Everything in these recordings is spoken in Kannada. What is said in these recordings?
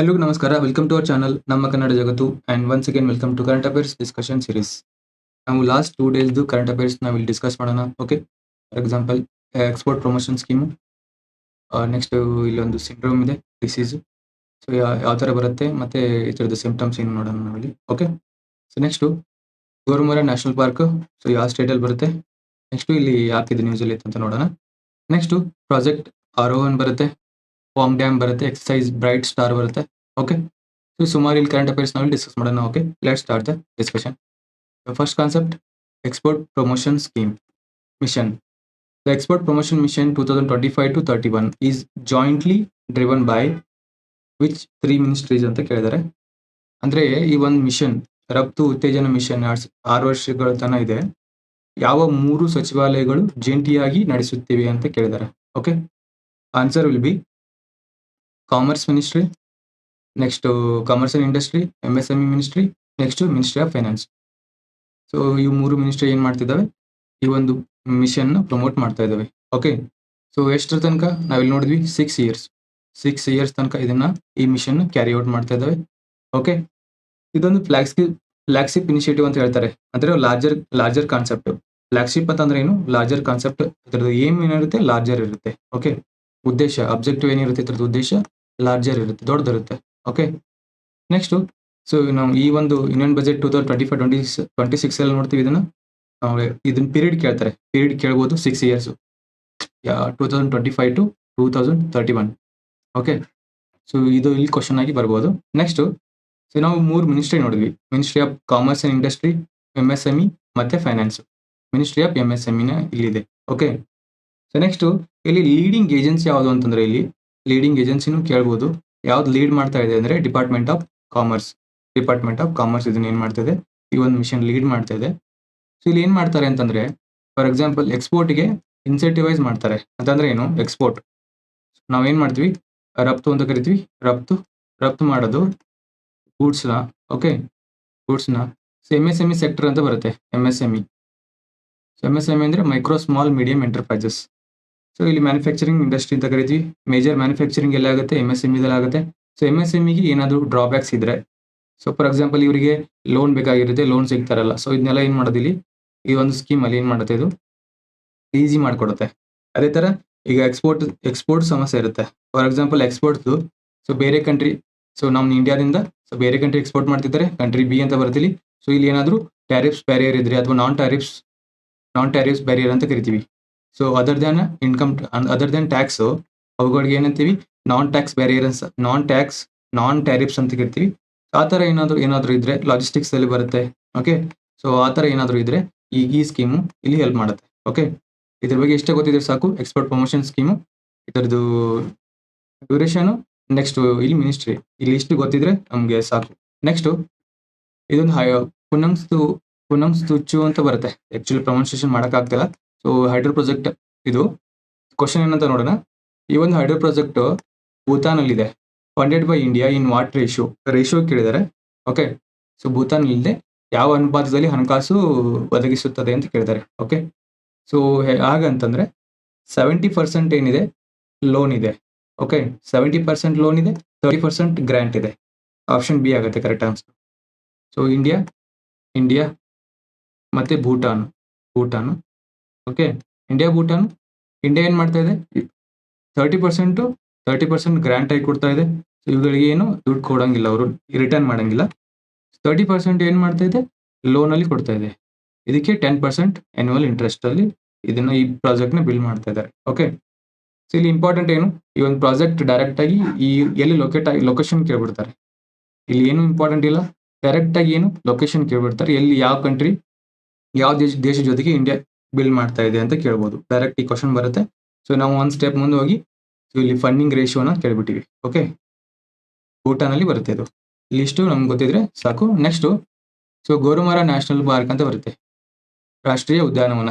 ಎಲ್ರಿಗೂ ನಮಸ್ಕಾರ. ವೆಲ್ಕಮ್ ಟು ಅವರ್ ಚಾನಲ್ ನಮ್ಮ ಕನ್ನಡ ಜಗತ್ತು and once again welcome to current affairs discussion series ನಾವು ಲಾಸ್ಟ್ ಟೂ ಡೇಸ್ದು ಕರೆಂಟ್ ಅಫೇರ್ಸ್ ನಾವು ಇಲ್ಲಿ ಡಿಸ್ಕಸ್ ಮಾಡೋಣ okay for example export promotion scheme next ಇಲ್ಲೊಂದು ಸಿಂಡ್ರೋಮ್ ಇದೆ ಡಿಸೀಸು ಸೊ ಯಾವ ಥರ ಬರುತ್ತೆ, ಮತ್ತು ಥರದ ಸಿಂಪ್ಟಮ್ಸ್ ಏನು ನೋಡೋಣ ನಾವಿಲ್ಲಿ okay so next Gorumara national park so ಯಾವ ಸ್ಟೇಟಲ್ಲಿ ಬರುತ್ತೆ? ನೆಕ್ಸ್ಟು ಇಲ್ಲಿ ಯಾಕಿದೆ ನ್ಯೂಸಲ್ಲಿ ಅಂತ ನೋಡೋಣ. ನೆಕ್ಸ್ಟು ಪ್ರಾಜೆಕ್ಟ್ ಆರೋಹನ್ ಬರುತ್ತೆ. ಫಾರ್ಮ್ ಡ್ಯಾಮ್ ಬರುತ್ತೆ ಎಕ್ಸಸೈಸ್ ಬ್ರೈಟ್ ಸ್ಟಾರ್ ಬರುತ್ತೆ. ಓಕೆ ಸೊ ಸುಮಾರು ಇಲ್ಲಿ ಕರೆಂಟ್ ಅಫೇರ್ಸ್ ನಾವು ಡಿಸ್ಕಸ್ ಮಾಡೋಣ. Okay let start the discussion first concept export promotion scheme mission the export promotion mission two thousand twenty five to thirty one is jointly driven by which three ministries ಅಂತ ಕೇಳಿದ್ದಾರೆ? ಅಂದರೆ ಈ ಒಂದು ಮಿಷನ್ ರಫ್ತು, ಉತ್ತೇಜನ ಮಿಷನ್ ಆರು ವರ್ಷಗಳ ತನಕ ಇದೆ. ಯಾವ ಮೂರು ಸಚಿವಾಲಯಗಳು ಜಂಟಿಯಾಗಿ ನಡೆಸುತ್ತಿವೆ ಅಂತ ಕೇಳಿದ್ದಾರೆ? Okay answer will be commerce ministry next commerce and industry M S M E ministry next ministry of finance so ಈ ಮೂರು ಮಿನಿಸ್ಟ್ರಿ ಏನು ಮಾಡ್ತಿದ್ದಾವೆ? ಈ ಒಂದು ಮಿಷನ್ನ ಪ್ರಮೋಟ್ ಮಾಡ್ತಾ ಇದ್ದಾವೆ. ಓಕೆ ಸೊ ಎಷ್ಟರ ತನಕ? ನಾವಿಲ್ಲಿ ನೋಡಿದ್ವಿ ಸಿಕ್ಸ್ ಇಯರ್ಸ್ ಸಿಕ್ಸ್ ಇಯರ್ಸ್ ತನಕ ಇದನ್ನ ಈ ಮಿಷನ್ ಕ್ಯಾರಿ ಔಟ್ ಮಾಡ್ತಾ ಇದ್ದಾವೆ. ಓಕೆ ಇದೊಂದು ಫ್ಲಾಗ್ಶಿಪ್ ಫ್ಲಾಗ್ಶಿಪ್ ಇನಿಷಿಯೇಟಿವ್ ಅಂತ ಹೇಳ್ತಾರೆ. ಅಂದ್ರೆ ಲಾರ್ಜರ್ ಲಾರ್ಜರ್ ಕಾನ್ಸೆಪ್ಟ್ ಫ್ಲಾಗ್ಶಿಪ್ ಅಂತಂದ್ರೆ ಏನು? ಲಾರ್ಜರ್ ಕಾನ್ಸೆಪ್ಟ್ ಇದ್ರದ್ದು ಏಮ್ ಏನಿರುತ್ತೆ? ಲಾರ್ಜರ್ ಇರುತ್ತೆ. ಓಕೆ ಉದ್ದೇಶ ಅಬ್ಜೆಕ್ಟಿವ್ ಏನಿರುತ್ತೆ? ಇದ್ರದ್ದು ಉದ್ದೇಶ ಲಾರ್ಜರ್ ಇರುತ್ತೆ, ದೊಡ್ಡದಿರುತ್ತೆ. ಓಕೆ ನೆಕ್ಸ್ಟು ಸೊ ನಾವು ಈ ಒಂದು union budget two thousand twenty five twenty twenty six ಅಲ್ಲಿ ನೋಡ್ತೀವಿ ಇದನ್ನ. ಇದನ್ನ ಪೀರಿಯಡ್ ಕೇಳ್ತಾರೆ. ಪೀರಿಯಡ್ ಕೇಳ್ಬೋದು six years two thousand twenty five to two thousand thirty one okay so ಇದು ಇಲ್ಲಿ ಕ್ವಶನ್ ಆಗಿ ಬರ್ಬೋದು. ನೆಕ್ಸ್ಟು ಸೊ ನಾವು ಮೂರು ಮಿನಿಸ್ಟ್ರಿ ನೋಡಿದ್ವಿ. Ministry of commerce and industry M S M ಮತ್ತೆ finance ministry of M S M ಇನ ಇಲ್ಲಿದೆ. ಓಕೆ ಸೊ ನೆಕ್ಸ್ಟು ಇಲ್ಲಿ ಲೀಡಿಂಗ್ ಏಜೆನ್ಸಿ ಯಾವುದು ಅಂತಂದ್ರೆ ಇಲ್ಲಿ ಲೀಡಿಂಗ್ ಏಜೆನ್ಸಿನೂ ಕೇಳ್ಬೋದು. ಯಾವ್ದು ಲೀಡ್ ಮಾಡ್ತಾ ಇದೆ ಅಂದ್ರೆ department of commerce department of commerce ಇದನ್ನ ಏನ್ ಮಾಡ್ತಾ ಇದೆ? ಈ ಒಂದು ಮಿಷನ್ ಲೀಡ್ ಮಾಡ್ತಾ ಇದೆ. ಸೊ ಇಲ್ಲಿ ಏನ್ ಮಾಡ್ತಾರೆ ಅಂತಂದ್ರೆ ಫಾರ್ ಎಕ್ಸಾಂಪಲ್ ಎಕ್ಸ್ಪೋರ್ಟ್ಗೆ ಇನ್ಸೆಂಟಿವೈಸ್ ಮಾಡ್ತಾರೆ. ಅಂತಂದ್ರೆ ಏನು? ಎಕ್ಸ್ಪೋರ್ಟ್ ನಾವೇನ್ ಮಾಡ್ತೀವಿ? ರಫ್ತು ಅಂತ ಕರಿತೀವಿ. ರಫ್ತು ರಫ್ತು ಮಾಡೋದು ಗೂಡ್ಸ್ನ okay ಗೂಡ್ಸ್ನ so M S M E sector ಅಂತ ಬರುತ್ತೆ. M S M E so M S M E ಅಂದ್ರೆ micro small medium enterprises so ಇಲ್ಲಿ ಮ್ಯಾನುಫ್ಯಾಕ್ಚರಿಂಗ್ ಇಂಡಸ್ಟ್ರಿ ಅಂತ ಕರಿತೀವಿ. ಮೇಜರ್ ಮ್ಯಾನುಫ್ಯಾಕ್ಚರಿಂಗ್ ಎಲ್ಲ ಆಗುತ್ತೆ ಎಂ ಎಸ್ ಎಂ ಇದಲ್ಲಿ ಆಗುತ್ತೆ ಸೊ ಎಂ ಎಸ್ ಎಂ ಏನಾದರೂ ಡ್ರಾಬ್ಯಾಕ್ಸ್ ಇದ್ರೆ ಸೊ ಫಾರ್ ಎಕ್ಸಾಂಪಲ್ ಇವರಿಗೆ ಲೋನ್ ಬೇಕಾಗಿರುತ್ತೆ ಲೋನ್ ಸಿಗ್ತಾರಲ್ಲ. ಸೊ ಇದನ್ನೆಲ್ಲ ಏನು ಮಾಡೋದಿಲ್ಲ ಈ ಒಂದು ಸ್ಕೀಮ್ ಅಲ್ಲಿ ಏನು ಮಾಡುತ್ತೆ ಇದು? ಈಸಿ ಮಾಡಿಕೊಡುತ್ತೆ. ಅದೇ ಥರ ಈಗ ಎಕ್ಸ್ಪೋರ್ಟ್ ಎಕ್ಸ್ಪೋರ್ಟ್ ಸಮಸ್ಯೆ ಇರುತ್ತೆ. ಫಾರ್ ಎಕ್ಸಾಂಪಲ್ ಎಕ್ಸ್ಪೋರ್ಟ್ದು ಸೊ ಬೇರೆ ಕಂಟ್ರಿ ಸೊ ನಮ್ಮ ಇಂಡಿಯಾದಿಂದ ಸೊ ಬೇರೆ ಕಂಟ್ರಿ ಎಕ್ಸ್ಪೋರ್ಟ್ ಮಾಡ್ತಿದ್ದಾರೆ. ಕಂಟ್ರಿ ಬಿ ಅಂತ ಬರ್ತೀವಿ ಸೊ ಇಲ್ಲಿ ಏನಾದರೂ ಟ್ಯಾರಿಫ್ಸ್ ಬ್ಯಾರಿಯರ್ ಇದ್ರೆ, ಅಥವಾ non tariffs non tariffs barrier ಅಂತ ಕರಿತೀವಿ. So other than income other than tax ಅವುಗಳಿಗೆ ಏನಂತೀವಿ? Non tax barriers non tax non tariffs ಅಂತ ಕರಿತೀವಿ ಆ ಥರ ಏನಾದರೂ ಏನಾದರೂ ಇದ್ರೆ ಲಾಜಿಸ್ಟಿಕ್ಸ್ ಅಲ್ಲಿ ಬರುತ್ತೆ ಓಕೆ ಸೊ ಆ ಥರ ಏನಾದರೂ ಇದ್ರೆ ಈ ಈ ಸ್ಕೀಮು ಇಲ್ಲಿ ಹೆಲ್ಪ್ ಮಾಡುತ್ತೆ ಓಕೆ ಇದ್ರ ಬಗ್ಗೆ ಎಷ್ಟೇ ಗೊತ್ತಿದ್ರೆ ಸಾಕು ಎಕ್ಸ್ಪೋರ್ಟ್ ಪ್ರಮೋಷನ್ ಸ್ಕೀಮು ಇದರದ್ದು ಡ್ಯೂರೇಷನು ನೆಕ್ಸ್ಟ್ ಇಲ್ಲಿ ಮಿನಿಸ್ಟ್ರಿ ಇಲ್ಲಿ ಇಷ್ಟು ಗೊತ್ತಿದ್ರೆ ನಮಗೆ ಸಾಕು. ನೆಕ್ಸ್ಟು ಇದೊಂದು, ಹೈ, ಪುನಂಸ್ತು ಪುನಂಸ್ತುಚ್ಚು ಅಂತ ಬರುತ್ತೆ. ಆಕ್ಚುಲಿ ಪ್ರೊನೌನ್ಸಿಯೇಷನ್ ಮಾಡೋಕ್ಕಾಗ್ತಿಲ್ಲ. ಸೊ ಹೈಡ್ರೋ ಪ್ರಾಜೆಕ್ಟ್ ಇದು. ಕ್ವಶನ್ ಏನಂತ ನೋಡೋಣ. ಈ ಒಂದು hydro project ಭೂತಾನಲ್ಲಿದೆ. Funded by India in what ratio ratio ಕೇಳಿದ್ದಾರೆ ಓಕೆ ಸೊ ಭೂತಾನ್ ಇಲ್ಲದೆ ಯಾವ ಅನುಪಾತದಲ್ಲಿ ಹಣಕಾಸು ಒದಗಿಸುತ್ತದೆ ಅಂತ ಕೇಳಿದ್ದಾರೆ ಓಕೆ ಸೊ ಹಾಗಂತಂದ್ರೆ ಸೆವೆಂಟಿ ಪರ್ಸೆಂಟ್ ಏನಿದೆ? ಲೋನ್ ಇದೆ. ಓಕೆ ಸೆವೆಂಟಿ ಪರ್ಸೆಂಟ್ ಲೋನ್ ಇದೆ. ತರ್ಟಿ ಪರ್ಸೆಂಟ್ ಗ್ರ್ಯಾಂಟ್ ಇದೆ. ಆಪ್ಷನ್ ಬಿ ಆಗುತ್ತೆ correct answer so India India ಮತ್ತೆ Bhutan Bhutan okay India Bhutan India ಏನ್ ಮಾಡ್ತಾ ಇದೆ? Thirty percent thirty percent grant ಆಗಿ ಕೊಡ್ತಾ ಇದೆ. ಇವುಗಳಿಗೆ ಏನು? ದುಡ್ಡು ಕೊಡಂಗಿಲ್ಲ ಅವರು. ರಿಟರ್ನ್ ಮಾಡಂಗಿಲ್ಲ. ತರ್ಟಿ ಪರ್ಸೆಂಟ್ ಏನು ಮಾಡ್ತಾ ಇದೆ? ಲೋನಲ್ಲಿ ಕೊಡ್ತಾ ಇದೆ. ಇದಕ್ಕೆ ಟೆನ್ ಪರ್ಸೆಂಟ್ ಆನ್ಯುವಲ್ ಇಂಟ್ರೆಸ್ಟ್ ಅಲ್ಲಿ ಇದನ್ನ ಈ ಪ್ರಾಜೆಕ್ಟ್ನ ಬಿಲ್ ಮಾಡ್ತಾ ಇದ್ದಾರೆ. ಓಕೆ ಸೊ ಇಲ್ಲಿ ಇಂಪಾರ್ಟೆಂಟ್ ಏನು? ಈ ಒಂದು ಪ್ರಾಜೆಕ್ಟ್ ಡೈರೆಕ್ಟ್ ಆಗಿ ಈ ಎಲ್ಲಿ ಲೊಕೇಟ್ ಆಗಿ ಲೊಕೇಶನ್ ಕೇಳ್ಬಿಡ್ತಾರೆ. ಇಲ್ಲಿ ಏನು ಇಂಪಾರ್ಟೆಂಟ್ ಇಲ್ಲ? ಡೈರೆಕ್ಟ್ ಆಗಿ ಏನು? ಲೊಕೇಶನ್ ಕೇಳ್ಬಿಡ್ತಾರೆ. ಎಲ್ಲಿ ಯಾವ ಕಂಟ್ರಿ ಯಾವ ದೇಶ ದೇಶ ಜೊತೆಗೆ ಇಂಡಿಯಾ ಬಿಲ್ಡ್ ಮಾಡ್ತಾ ಇದೆ ಅಂತ ಕೇಳ್ಬೋದು. ಡೈರೆಕ್ಟ್ ಈ ಕ್ವಶನ್ ಬರುತ್ತೆ. ಸೊ ನಾವು ಒಂದು ಸ್ಟೆಪ್ ಮುಂದೆ ಹೋಗಿ ಸೊ ಇಲ್ಲಿ ಫಂಡಿಂಗ್ ರೇಷಿಯೋನ ಕೇಳ್ಬಿಟ್ಟಿವಿ. ಓಕೆ ಭೂಟಾನಲ್ಲಿ ಬರುತ್ತೆ ಇದು. ಇಲ್ಲಿಷ್ಟು ನಮ್ಗೆ ಗೊತ್ತಿದ್ರೆ ಸಾಕು. Next so Gorumara national park ಅಂತ ಬರುತ್ತೆ. ರಾಷ್ಟ್ರೀಯ ಉದ್ಯಾನವನ.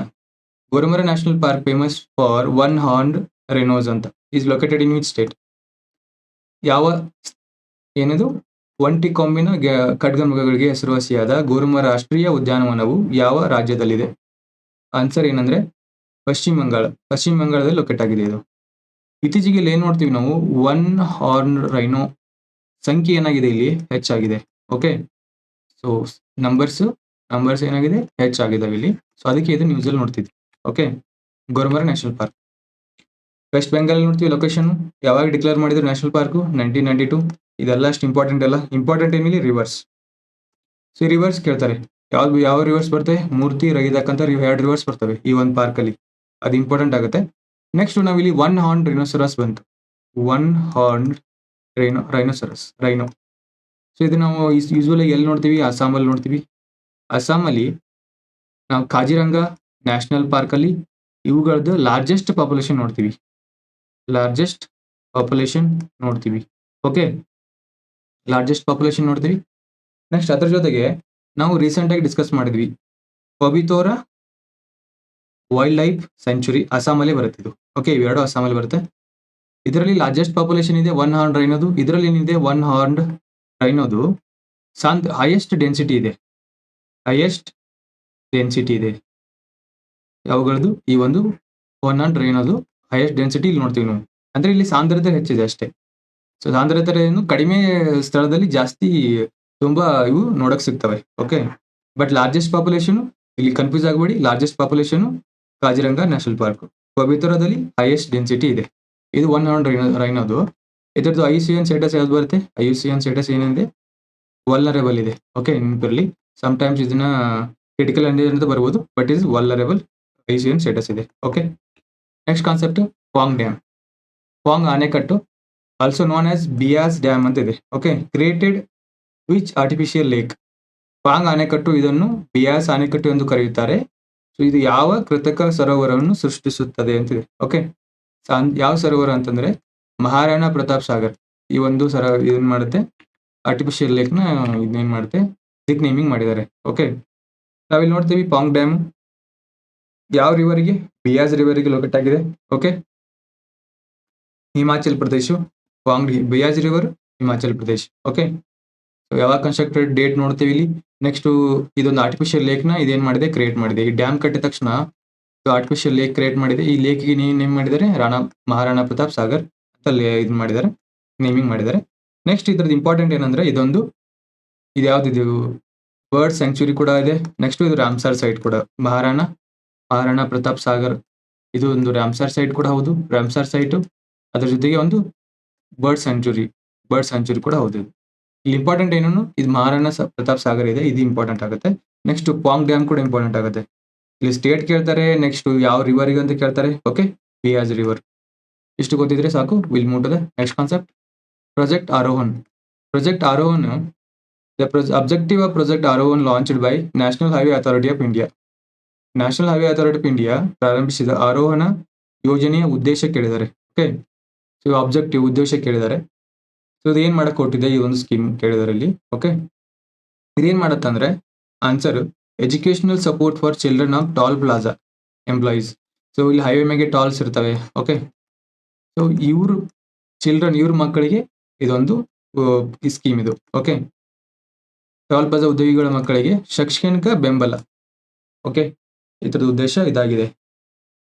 Gorumara national park famous for one horn rhinos ಅಂತ. Is located in which state ಯಾವ ಏನಿದು? ಒಂಟಿ ಕೊಂಬಿನ ಖಡ್ಗಮೃಗಗಳಿಗೆ ಹೆಸರುವಾಸಿಯಾದ ಗೋರುಮರ ರಾಷ್ಟ್ರೀಯ ಉದ್ಯಾನವನವು ಯಾವ ರಾಜ್ಯದಲ್ಲಿದೆ? ಆನ್ಸರ್ ಏನಂದ್ರೆ ಪಶ್ಚಿಮ ಬಂಗಾಳ. ಪಶ್ಚಿಮ ಬಂಗಾಳದಲ್ಲಿ ಲೊಕೇಟ್ ಆಗಿದೆ ಇದು. ಇತ್ತೀಚೆಗೆ ಇಲ್ಲಿ ಏನ್ ನೋಡ್ತೀವಿ ನಾವು? ಒನ್ ಹಾರ್ನ್ ರೈನೋ ಸಂಖ್ಯೆ ಏನಾಗಿದೆ ಇಲ್ಲಿ? ಹೆಚ್ಚಾಗಿದೆ ಓಕೆ ಸೊ ನಂಬರ್ಸ್ ನಂಬರ್ಸ್ ಏನಾಗಿದೆ? ಹೆಚ್ಚಾಗಿದ್ದಾವೆ ಇಲ್ಲಿ. ಸೊ ಅದಕ್ಕೆ ಇದು ನ್ಯೂಸಲ್ಲಿ ನೋಡ್ತಿದ್ವಿ. Okay Gorumara national park West Bengal ನೋಡ್ತೀವಿ ಲೊಕೇಶನ್ ಯಾವಾಗ ಡಿಕ್ಲೇರ್ ಮಾಡಿದ್ರು national park nineteen ninety two ಇದೆಲ್ಲ ಅಷ್ಟು ಇಂಪಾರ್ಟೆಂಟ್ ಅಲ್ಲ. ಇಂಪಾರ್ಟೆಂಟ್ ಏನಿಲ್ಲ ರಿವರ್ಸ್ ಸೊ ರಿವರ್ಸ್ ಕೇಳ್ತಾರೆ. ಯಾವ್ದು ಯಾವ ರಿವರ್ಸ್ ಬರ್ತವೆ ಮೂರ್ತಿ, ರಗಿದಕ್ಕಂತ ಎರಡು ರಿವರ್ಸ್ ಬರ್ತವೆ ಈ ಒಂದು ಪಾರ್ಕಲ್ಲಿ ಅದು ಇಂಪಾರ್ಟೆಂಟ್ ಆಗುತ್ತೆ. ನೆಕ್ಸ್ಟ್ ನಾವಿಲ್ಲಿ ಒನ್ ಹಾರ್ನ್ ರೈನೋಸರಸ್ ಬಂತು. One horn rhino rhinoceros rhino so ಇದು ನಾವು ಯೂಸ್ವಲಿ ಎಲ್ಲಿ ನೋಡ್ತೀವಿ? ಅಸ್ಸಾಮಲ್ಲಿ ನೋಡ್ತೀವಿ. ಅಸ್ಸಾಮಲ್ಲಿ ನಾವು ಕಾಜಿರಂಗ ನ್ಯಾಷನಲ್ ಪಾರ್ಕಲ್ಲಿ ಇವುಗಳದ್ದು ಲಾರ್ಜೆಸ್ಟ್ ಪಾಪ್ಯುಲೇಷನ್ ನೋಡ್ತೀವಿ. ಲಾರ್ಜೆಸ್ಟ್ ಪಾಪ್ಯುಲೇಷನ್ ನೋಡ್ತೀವಿ. ಓಕೆ ಲಾರ್ಜೆಸ್ಟ್ ಪಾಪ್ಯುಲೇಷನ್ ನೋಡ್ತೀವಿ. ನೆಕ್ಸ್ಟ್ ಅದ್ರ ಜೊತೆಗೆ ನಾವು ರೀಸೆಂಟಾಗಿ ಡಿಸ್ಕಸ್ ಮಾಡಿದ್ವಿ. ಪಬಿತೋರ ವೈಲ್ಡ್ ಲೈಫ್ ಸೆಂಚುರಿ ಅಸ್ಸಾಮಲ್ಲೇ ಬರುತ್ತೆ ಇದು. ಓಕೆ ಇವೆರಡು ಅಸ್ಸಾಮಲ್ಲಿ ಬರುತ್ತೆ. ಇದರಲ್ಲಿ ಲಾರ್ಜೆಸ್ಟ್ ಪಾಪ್ಯುಲೇಷನ್ ಇದೆ ಒನ್ ಹಾರ್ನ್ ರೈನೋದು ಇದರಲ್ಲಿ ಏನಿದೆ? ಒನ್ ಹಾರ್ನ್ ರೈನೋದು ಸಾಂತ್ ಹೈಯೆಸ್ಟ್ ಡೆನ್ಸಿಟಿ ಇದೆ. ಹೈಯೆಸ್ಟ್ ಡೆನ್ಸಿಟಿ ಇದೆ. ಯಾವುಗಳದ್ದು ಈ ಒಂದು ಒನ್ ಹಾರ್ನ್ ರೈನೋದು ಹೈಯೆಸ್ಟ್ ಡೆನ್ಸಿಟಿ ಇಲ್ಲಿ ನೋಡ್ತೀವಿ ನಾವು. ಅಂದ್ರೆ ಇಲ್ಲಿ ಸಾಂದ್ರತೆ ಹೆಚ್ಚಿದೆ ಅಷ್ಟೇ. ಸೊ ಸಾಂದ್ರತೆ ಏನು ಕಡಿಮೆ ಸ್ಥಳದಲ್ಲಿ ಜಾಸ್ತಿ ತುಂಬಾ ಇವು ನೋಡಕ್ ಸಿಗ್ತವೆ ಓಕೆ ಬಟ್ ಲಾರ್ಜೆಸ್ಟ್ ಪಾಪ್ಯುಲೇಷನ್ ಇಲ್ಲಿ ಕನ್ಫ್ಯೂಸ್ ಆಗಬೇಡಿ. Largest population Kaziranga national park ಪವಿತ್ರದಲ್ಲಿ highest density ಇದೆ. ಇದು ಒನ್ ಹಂಡ್ರೆಡ್ ರೈನ್ ರೈನೋದು ಇದರದ್ದು ಐ ಸಿ ಎನ್ ಸ್ಟೇಟಸ್ ಯಾವ್ದು ಬರುತ್ತೆ? ಐ ಸಿ ಎನ್ ಸ್ಟೇಟಸ್ ಏನಿದೆ ವಲ್ನರೇಬಲ್ ಇದೆ ಓಕೆ ನೆನಪಿರಲಿ ಟೈಮ್ಸ್ ಇದನ್ನ ಕ್ರಿಟಿಕಲ್ ಅಂತ ಬರ್ಬೋದು but is vulnerable I C N status ಇದೆ okay next concept Pong dam Pong ಆನೆಕಟ್ಟು also known as Beas dam ಅಂತ ಇದೆ okay created which artificial lake Pong ಆಣೆಕಟ್ಟು ಇದನ್ನು ಬಿಯಾಸ್ ಆಣೆಕಟ್ಟು ಎಂದು ಕರೆಯುತ್ತಾರೆ. ಸೊ ಇದು ಯಾವ ಕೃತಕ ಸರೋವರವನ್ನು ಸೃಷ್ಟಿಸುತ್ತದೆ ಅಂತಿದೆ ಓಕೆ ಯಾವ ಸರೋವರ ಅಂತಂದ್ರೆ ಮಹಾರಾಣಾ ಪ್ರತಾಪ್ ಸಾಗರ್. ಈ ಒಂದು ಸರ, ಇದನ್ ಮಾಡುತ್ತೆ? ಆರ್ಟಿಫಿಷಿಯಲ್ ಲೇಕ್ನ ಇದನ್ನೇನ್ ಮಾಡುತ್ತೆ? ಇದಕ್ಕೆ ನೇಮಿಂಗ್ ಮಾಡಿದ್ದಾರೆ. ಓಕೆ ನಾವಿಲ್ಲಿ ನೋಡ್ತೀವಿ ಪಾಂಗ್ ಡ್ಯಾಮ್. ಯಾವ ರಿವರ್ಗೆ ಬಿಯಾಸ್ ರಿವರ್ಗೆ ಲೊಕೇಟ್ ಆಗಿದೆ. Okay Himachal Pradesh. Pong Beas river Himachal Pradesh. Okay ಯಾವಾಗ ಕನ್ಸ್ಟ್ರಕ್ಟೆಡ್ ಡೇಟ್ ನೋಡ್ತೀವಿ ಇಲ್ಲಿ? ನೆಕ್ಸ್ಟ್ ಇದೊಂದು ಆರ್ಟಿಫಿಷಿಯಲ್ ಲೇಕ್ನ ಇದೇನ್ ಮಾಡಿದೆ? ಕ್ರಿಯೇಟ್ ಮಾಡಿದೆ. ಈ ಡ್ಯಾಮ್ ಕಟ್ಟಿದ ತಕ್ಷಣ ಆರ್ಟಿಫಿಷಿಯಲ್ ಲೇಕ್ ಕ್ರಿಯೇಟ್ ಮಾಡಿದೆ. ಈ ಲೇಕ್ಗೆ ನೇಮ್ ಮಾಡಿದರೆ ರಾಣಾ, ಮಹಾರಾಣಾ ಪ್ರತಾಪ್ ಸಾಗರ್ ಅಂತ ಇದು ಮಾಡಿದ್ದಾರೆ. ನೇಮಿಂಗ್ ಮಾಡಿದ್ದಾರೆ. ನೆಕ್ಸ್ಟ್ ಇದ್ರದ್ದು ಇಂಪಾರ್ಟೆಂಟ್ ಏನಂದ್ರೆ ಇದೊಂದು, ಇದು ಯಾವ್ದಿದು? ಬರ್ಡ್ ಸ್ಯಾಂಕ್ಚುರಿ ಕೂಡ ಇದೆ. ನೆಕ್ಸ್ಟ್ ಇದು ರಾಮ್ಸಾರ್ ಸೈಟ್ ಕೂಡ. ಮಹಾರಾಣಾ ಮಹಾರಾಣಾ ಪ್ರತಾಪ್ ಸಾಗರ್. ಇದು ಒಂದು ರಾಮ್ಸಾರ್ ಸೈಟ್ ಕೂಡ ಹೌದು. ರಾಮ್ಸಾರ್ ಸೈಟ್ ಅದ್ರ ಜೊತೆಗೆ ಒಂದು ಬರ್ಡ್ ಸ್ಯಾಂಕ್ಚುರಿ ಬರ್ಡ್ ಸ್ಯಾಂಕ್ಚುರಿ ಕೂಡ ಹೌದು. ಇಲ್ಲಿ ಇಂಪಾರ್ಟೆಂಟ್ ಏನನ್ನು? ಇದು ಮಹಾರಾಣ ಪ್ರತಾಪ್ ಸಾಗರ್ ಇದೆ, ಇದು ಇಂಪಾರ್ಟೆಂಟ್ ಆಗುತ್ತೆ. ನೆಕ್ಸ್ಟ್ ಪಾಂಗ್ ಡ್ಯಾಮ್ ಕೂಡ ಇಂಪಾರ್ಟೆಂಟ್ ಆಗುತ್ತೆ. ಇಲ್ಲಿ ಸ್ಟೇಟ್ ಕೇಳ್ತಾರೆ ನೆಕ್ಸ್ಟ್ ಯಾವ ರಿವರ್ಗೆ ಅಂತ ಕೇಳ್ತಾರೆ ಓಕೆ ಬಿಯಾಸ್ ರಿವರ್ ಇಷ್ಟು ಗೊತ್ತಿದ್ರೆ ಸಾಕು will move the next concept project Arohan project Arohan the objective of project Arohan launched by national highway authority of India national highway authority of India ಪ್ರಾರಂಭಿಸಿದ ಆರೋಹಣ ಯೋಜನೆಯ ಉದ್ದೇಶ ಕೇಳಿದ್ದಾರೆ ಓಕೆ ಸೊ ಅಬ್ಜೆಕ್ಟಿವ್ ಉದ್ದೇಶ ಕೇಳಿದ್ದಾರೆ. ಸೊ ಇದು ಏನ್ ಮಾಡಕ್ ಕೊಟ್ಟಿದೆ? ಈ ಒಂದು ಸ್ಕೀಮ್ ಕೇಳಿದರಲ್ಲಿ ಓಕೆ ಇದೇನ್ ಮಾಡತ್ತಂದ್ರೆ answer educational support for children of toll plaza employees so ಇಲ್ಲಿ ಹೈವೇ ಮೇಲೆ ಟಾಲ್ಸ್ ಇರ್ತವೆ ಓಕೆ ಸೊ ಇವ್ರ ಚಿಲ್ಡ್ರನ್ ಇವ್ರ ಮಕ್ಕಳಿಗೆ ಇದೊಂದು ಈ ಸ್ಕೀಮ್ ಇದು ಓಕೆ ಟಾಲ್ ಪ್ಲಾಜಾ ಉದ್ಯೋಗಿಗಳ ಮಕ್ಕಳಿಗೆ ಶೈಕ್ಷಣಿಕ ಬೆಂಬಲ ಓಕೆ ಇದ್ರದ್ದು ಉದ್ದೇಶ ಇದಾಗಿದೆ.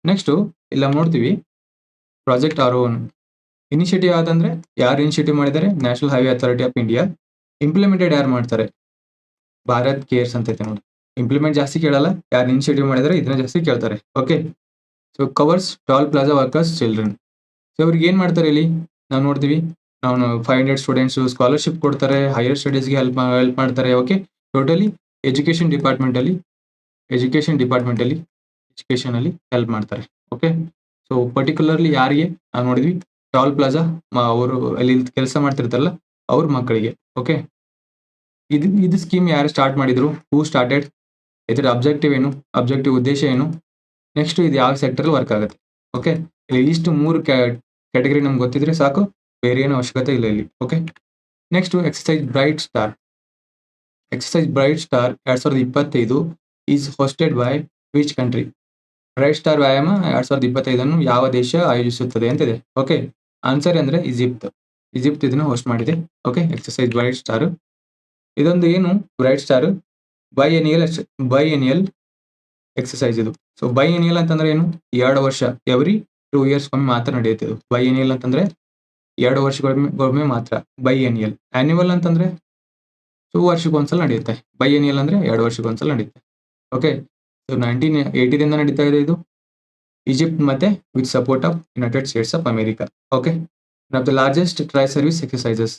ನೆಕ್ಸ್ಟ್ ಇಲ್ಲ ನೋಡ್ತೀವಿ ಪ್ರಾಜೆಕ್ಟ್ ಆರೋನ್ ಇನಿಷಿಯೇಟಿವ್ ಯಾವ್ದಂದ್ರೆ, ಯಾರು ಇನಿಷಿಯೇಟಿವ್ ಮಾಡಿದ್ದಾರೆ? National highway authority of India implemented ಯಾರು ಮಾಡ್ತಾರೆ? ಭಾರತ್ ಕೇರ್ಸ್ ಅಂತ ಐತೆ ನೋಡಿ. ಇಂಪ್ಲಿಮೆಂಟ್ ಜಾಸ್ತಿ ಕೇಳಲ್ಲ. ಯಾರು ಇನಿಷಿಯೇಟಿವ್ ಮಾಡಿದರೆ ಇದನ್ನ ಜಾಸ್ತಿ ಕೇಳ್ತಾರೆ. Okay so covers toll plaza workers children so ಅವ್ರಿಗೆ ಏನು ಮಾಡ್ತಾರೆ ಇಲ್ಲಿ? ನಾವು ನೋಡ್ತೀವಿ. ನಾವು ಫೈವ್ ಹಂಡ್ರೆಡ್ ಸ್ಟೂಡೆಂಟ್ಸ್ ಸ್ಕಾಲರ್ಶಿಪ್ ಕೊಡ್ತಾರೆ ಹೈಯರ್ ಸ್ಟಡೀಸ್ಗೆ ಹೆಲ್ಪ್ ಹೆಲ್ಪ್ ಮಾಡ್ತಾರೆ. ಓಕೆ ಟೋಟಲಿ ಎಜುಕೇಶನ್ ಡಿಪಾರ್ಟ್ಮೆಂಟಲ್ಲಿ ಎಜುಕೇಶನ್ ಡಿಪಾರ್ಟ್ಮೆಂಟಲ್ಲಿ ಎಜುಕೇಶನಲ್ಲಿ ಹೆಲ್ಪ್ ಮಾಡ್ತಾರೆ. ಓಕೆ ಸೊ ಪರ್ಟಿಕ್ಯುಲರ್ಲಿ ಯಾರಿಗೆ? ನಾವು ನೋಡಿದ್ವಿ. ಟಾಲ್ ಪ್ಲಾಜಾ ಅವರು ಅಲ್ಲಿ ಕೆಲಸ ಮಾಡ್ತಿರ್ತಾರಲ್ಲ, ಅವ್ರ ಮಕ್ಕಳಿಗೆ ಓಕೆ ಇದು ಇದು ಸ್ಕೀಮ್ ಯಾರು ಸ್ಟಾರ್ಟ್ ಮಾಡಿದ್ರು? ಹೂ ಸ್ಟಾರ್ಟೆಡ್ ಇದರ ಅಬ್ಜೆಕ್ಟಿವ್ ಏನು? ಅಬ್ಜೆಕ್ಟಿವ್ ಉದ್ದೇಶ ಏನು? ನೆಕ್ಸ್ಟ್ ಇದು ಯಾವ ಸೆಕ್ಟರ್ ವರ್ಕ್ ಆಗುತ್ತೆ? ಓಕೆ ಇಲ್ಲಿ ಇಷ್ಟು ಮೂರು ಕ್ಯಾಟಗರಿ ನಮ್ಗೆ ಗೊತ್ತಿದ್ರೆ ಸಾಕು, ಬೇರೆ ಏನು ಅವಶ್ಯಕತೆ ಇಲ್ಲ ಇಲ್ಲಿ okay next exercise bright star exercise bright star ಎರಡ್ ಸಾವಿರದ ಇಪ್ಪತ್ತೈದು is hosted by which country bright star ವ್ಯಾಯಾಮ ಎರಡ್ ಸಾವಿರದ ಇಪ್ಪತ್ತೈದನ್ನು ಯಾವ ದೇಶ ಆಯೋಜಿಸುತ್ತದೆ ಅಂತಿದೆ ಓಕೆ ಆನ್ಸರ್ ಅಂದ್ರೆ ಈಜಿಪ್ಟ್ ಈಜಿಪ್ಟ್ ಇದನ್ನ ಹೋಸ್ಟ್ ಮಾಡಿದೆ. ಓಕೆ ಎಕ್ಸರ್ಸೈಸ್ ಬ್ರೈಟ್ ಸ್ಟಾರ್ ಇದೊಂದು ಏನು? Bright star biennial biennial exercise ಇದು. ಸೊ ಬೈ ಎನಿಯಲ್ ಅಂತಂದ್ರೆ ಏನು? ಎರಡು ವರ್ಷ. ಎವ್ರಿ ಟೂ ಇಯರ್ಸ್ ಒಮ್ಮೆ ಮಾತ್ರ ನಡೆಯುತ್ತೆ ಇದು. ಬೈ ಎನಿಯಲ್ ಅಂತಂದ್ರೆ ಎರಡು ವರ್ಷಗಳಿಗೊಮ್ಮೆ ಗೊಮ್ಮೆ ಮಾತ್ರ. ಬೈ ಎನಿಯಲ್ ಆನ್ಯುವಲ್ ಅಂತಂದ್ರೆ ಸೊ ವರ್ಷಕ್ಕೊಂದ್ಸಲ ನಡೆಯುತ್ತೆ. ಬೈ ಎನಿಯಲ್ ಅಂದ್ರೆ ಎರಡು ವರ್ಷಕ್ಕೊಂದ್ಸಲ ನಡೆಯುತ್ತೆ. ಓಕೆ ಸೊ ನೈನ್ಟೀನ್ ಏಯ್ಟಿದಿಂದ ನಡೀತಾ ಇದೆ ಇದು. ಈಜಿಪ್ಟ್ ಮತ್ತೆ with support of United States of America okay of the largest tri service exercises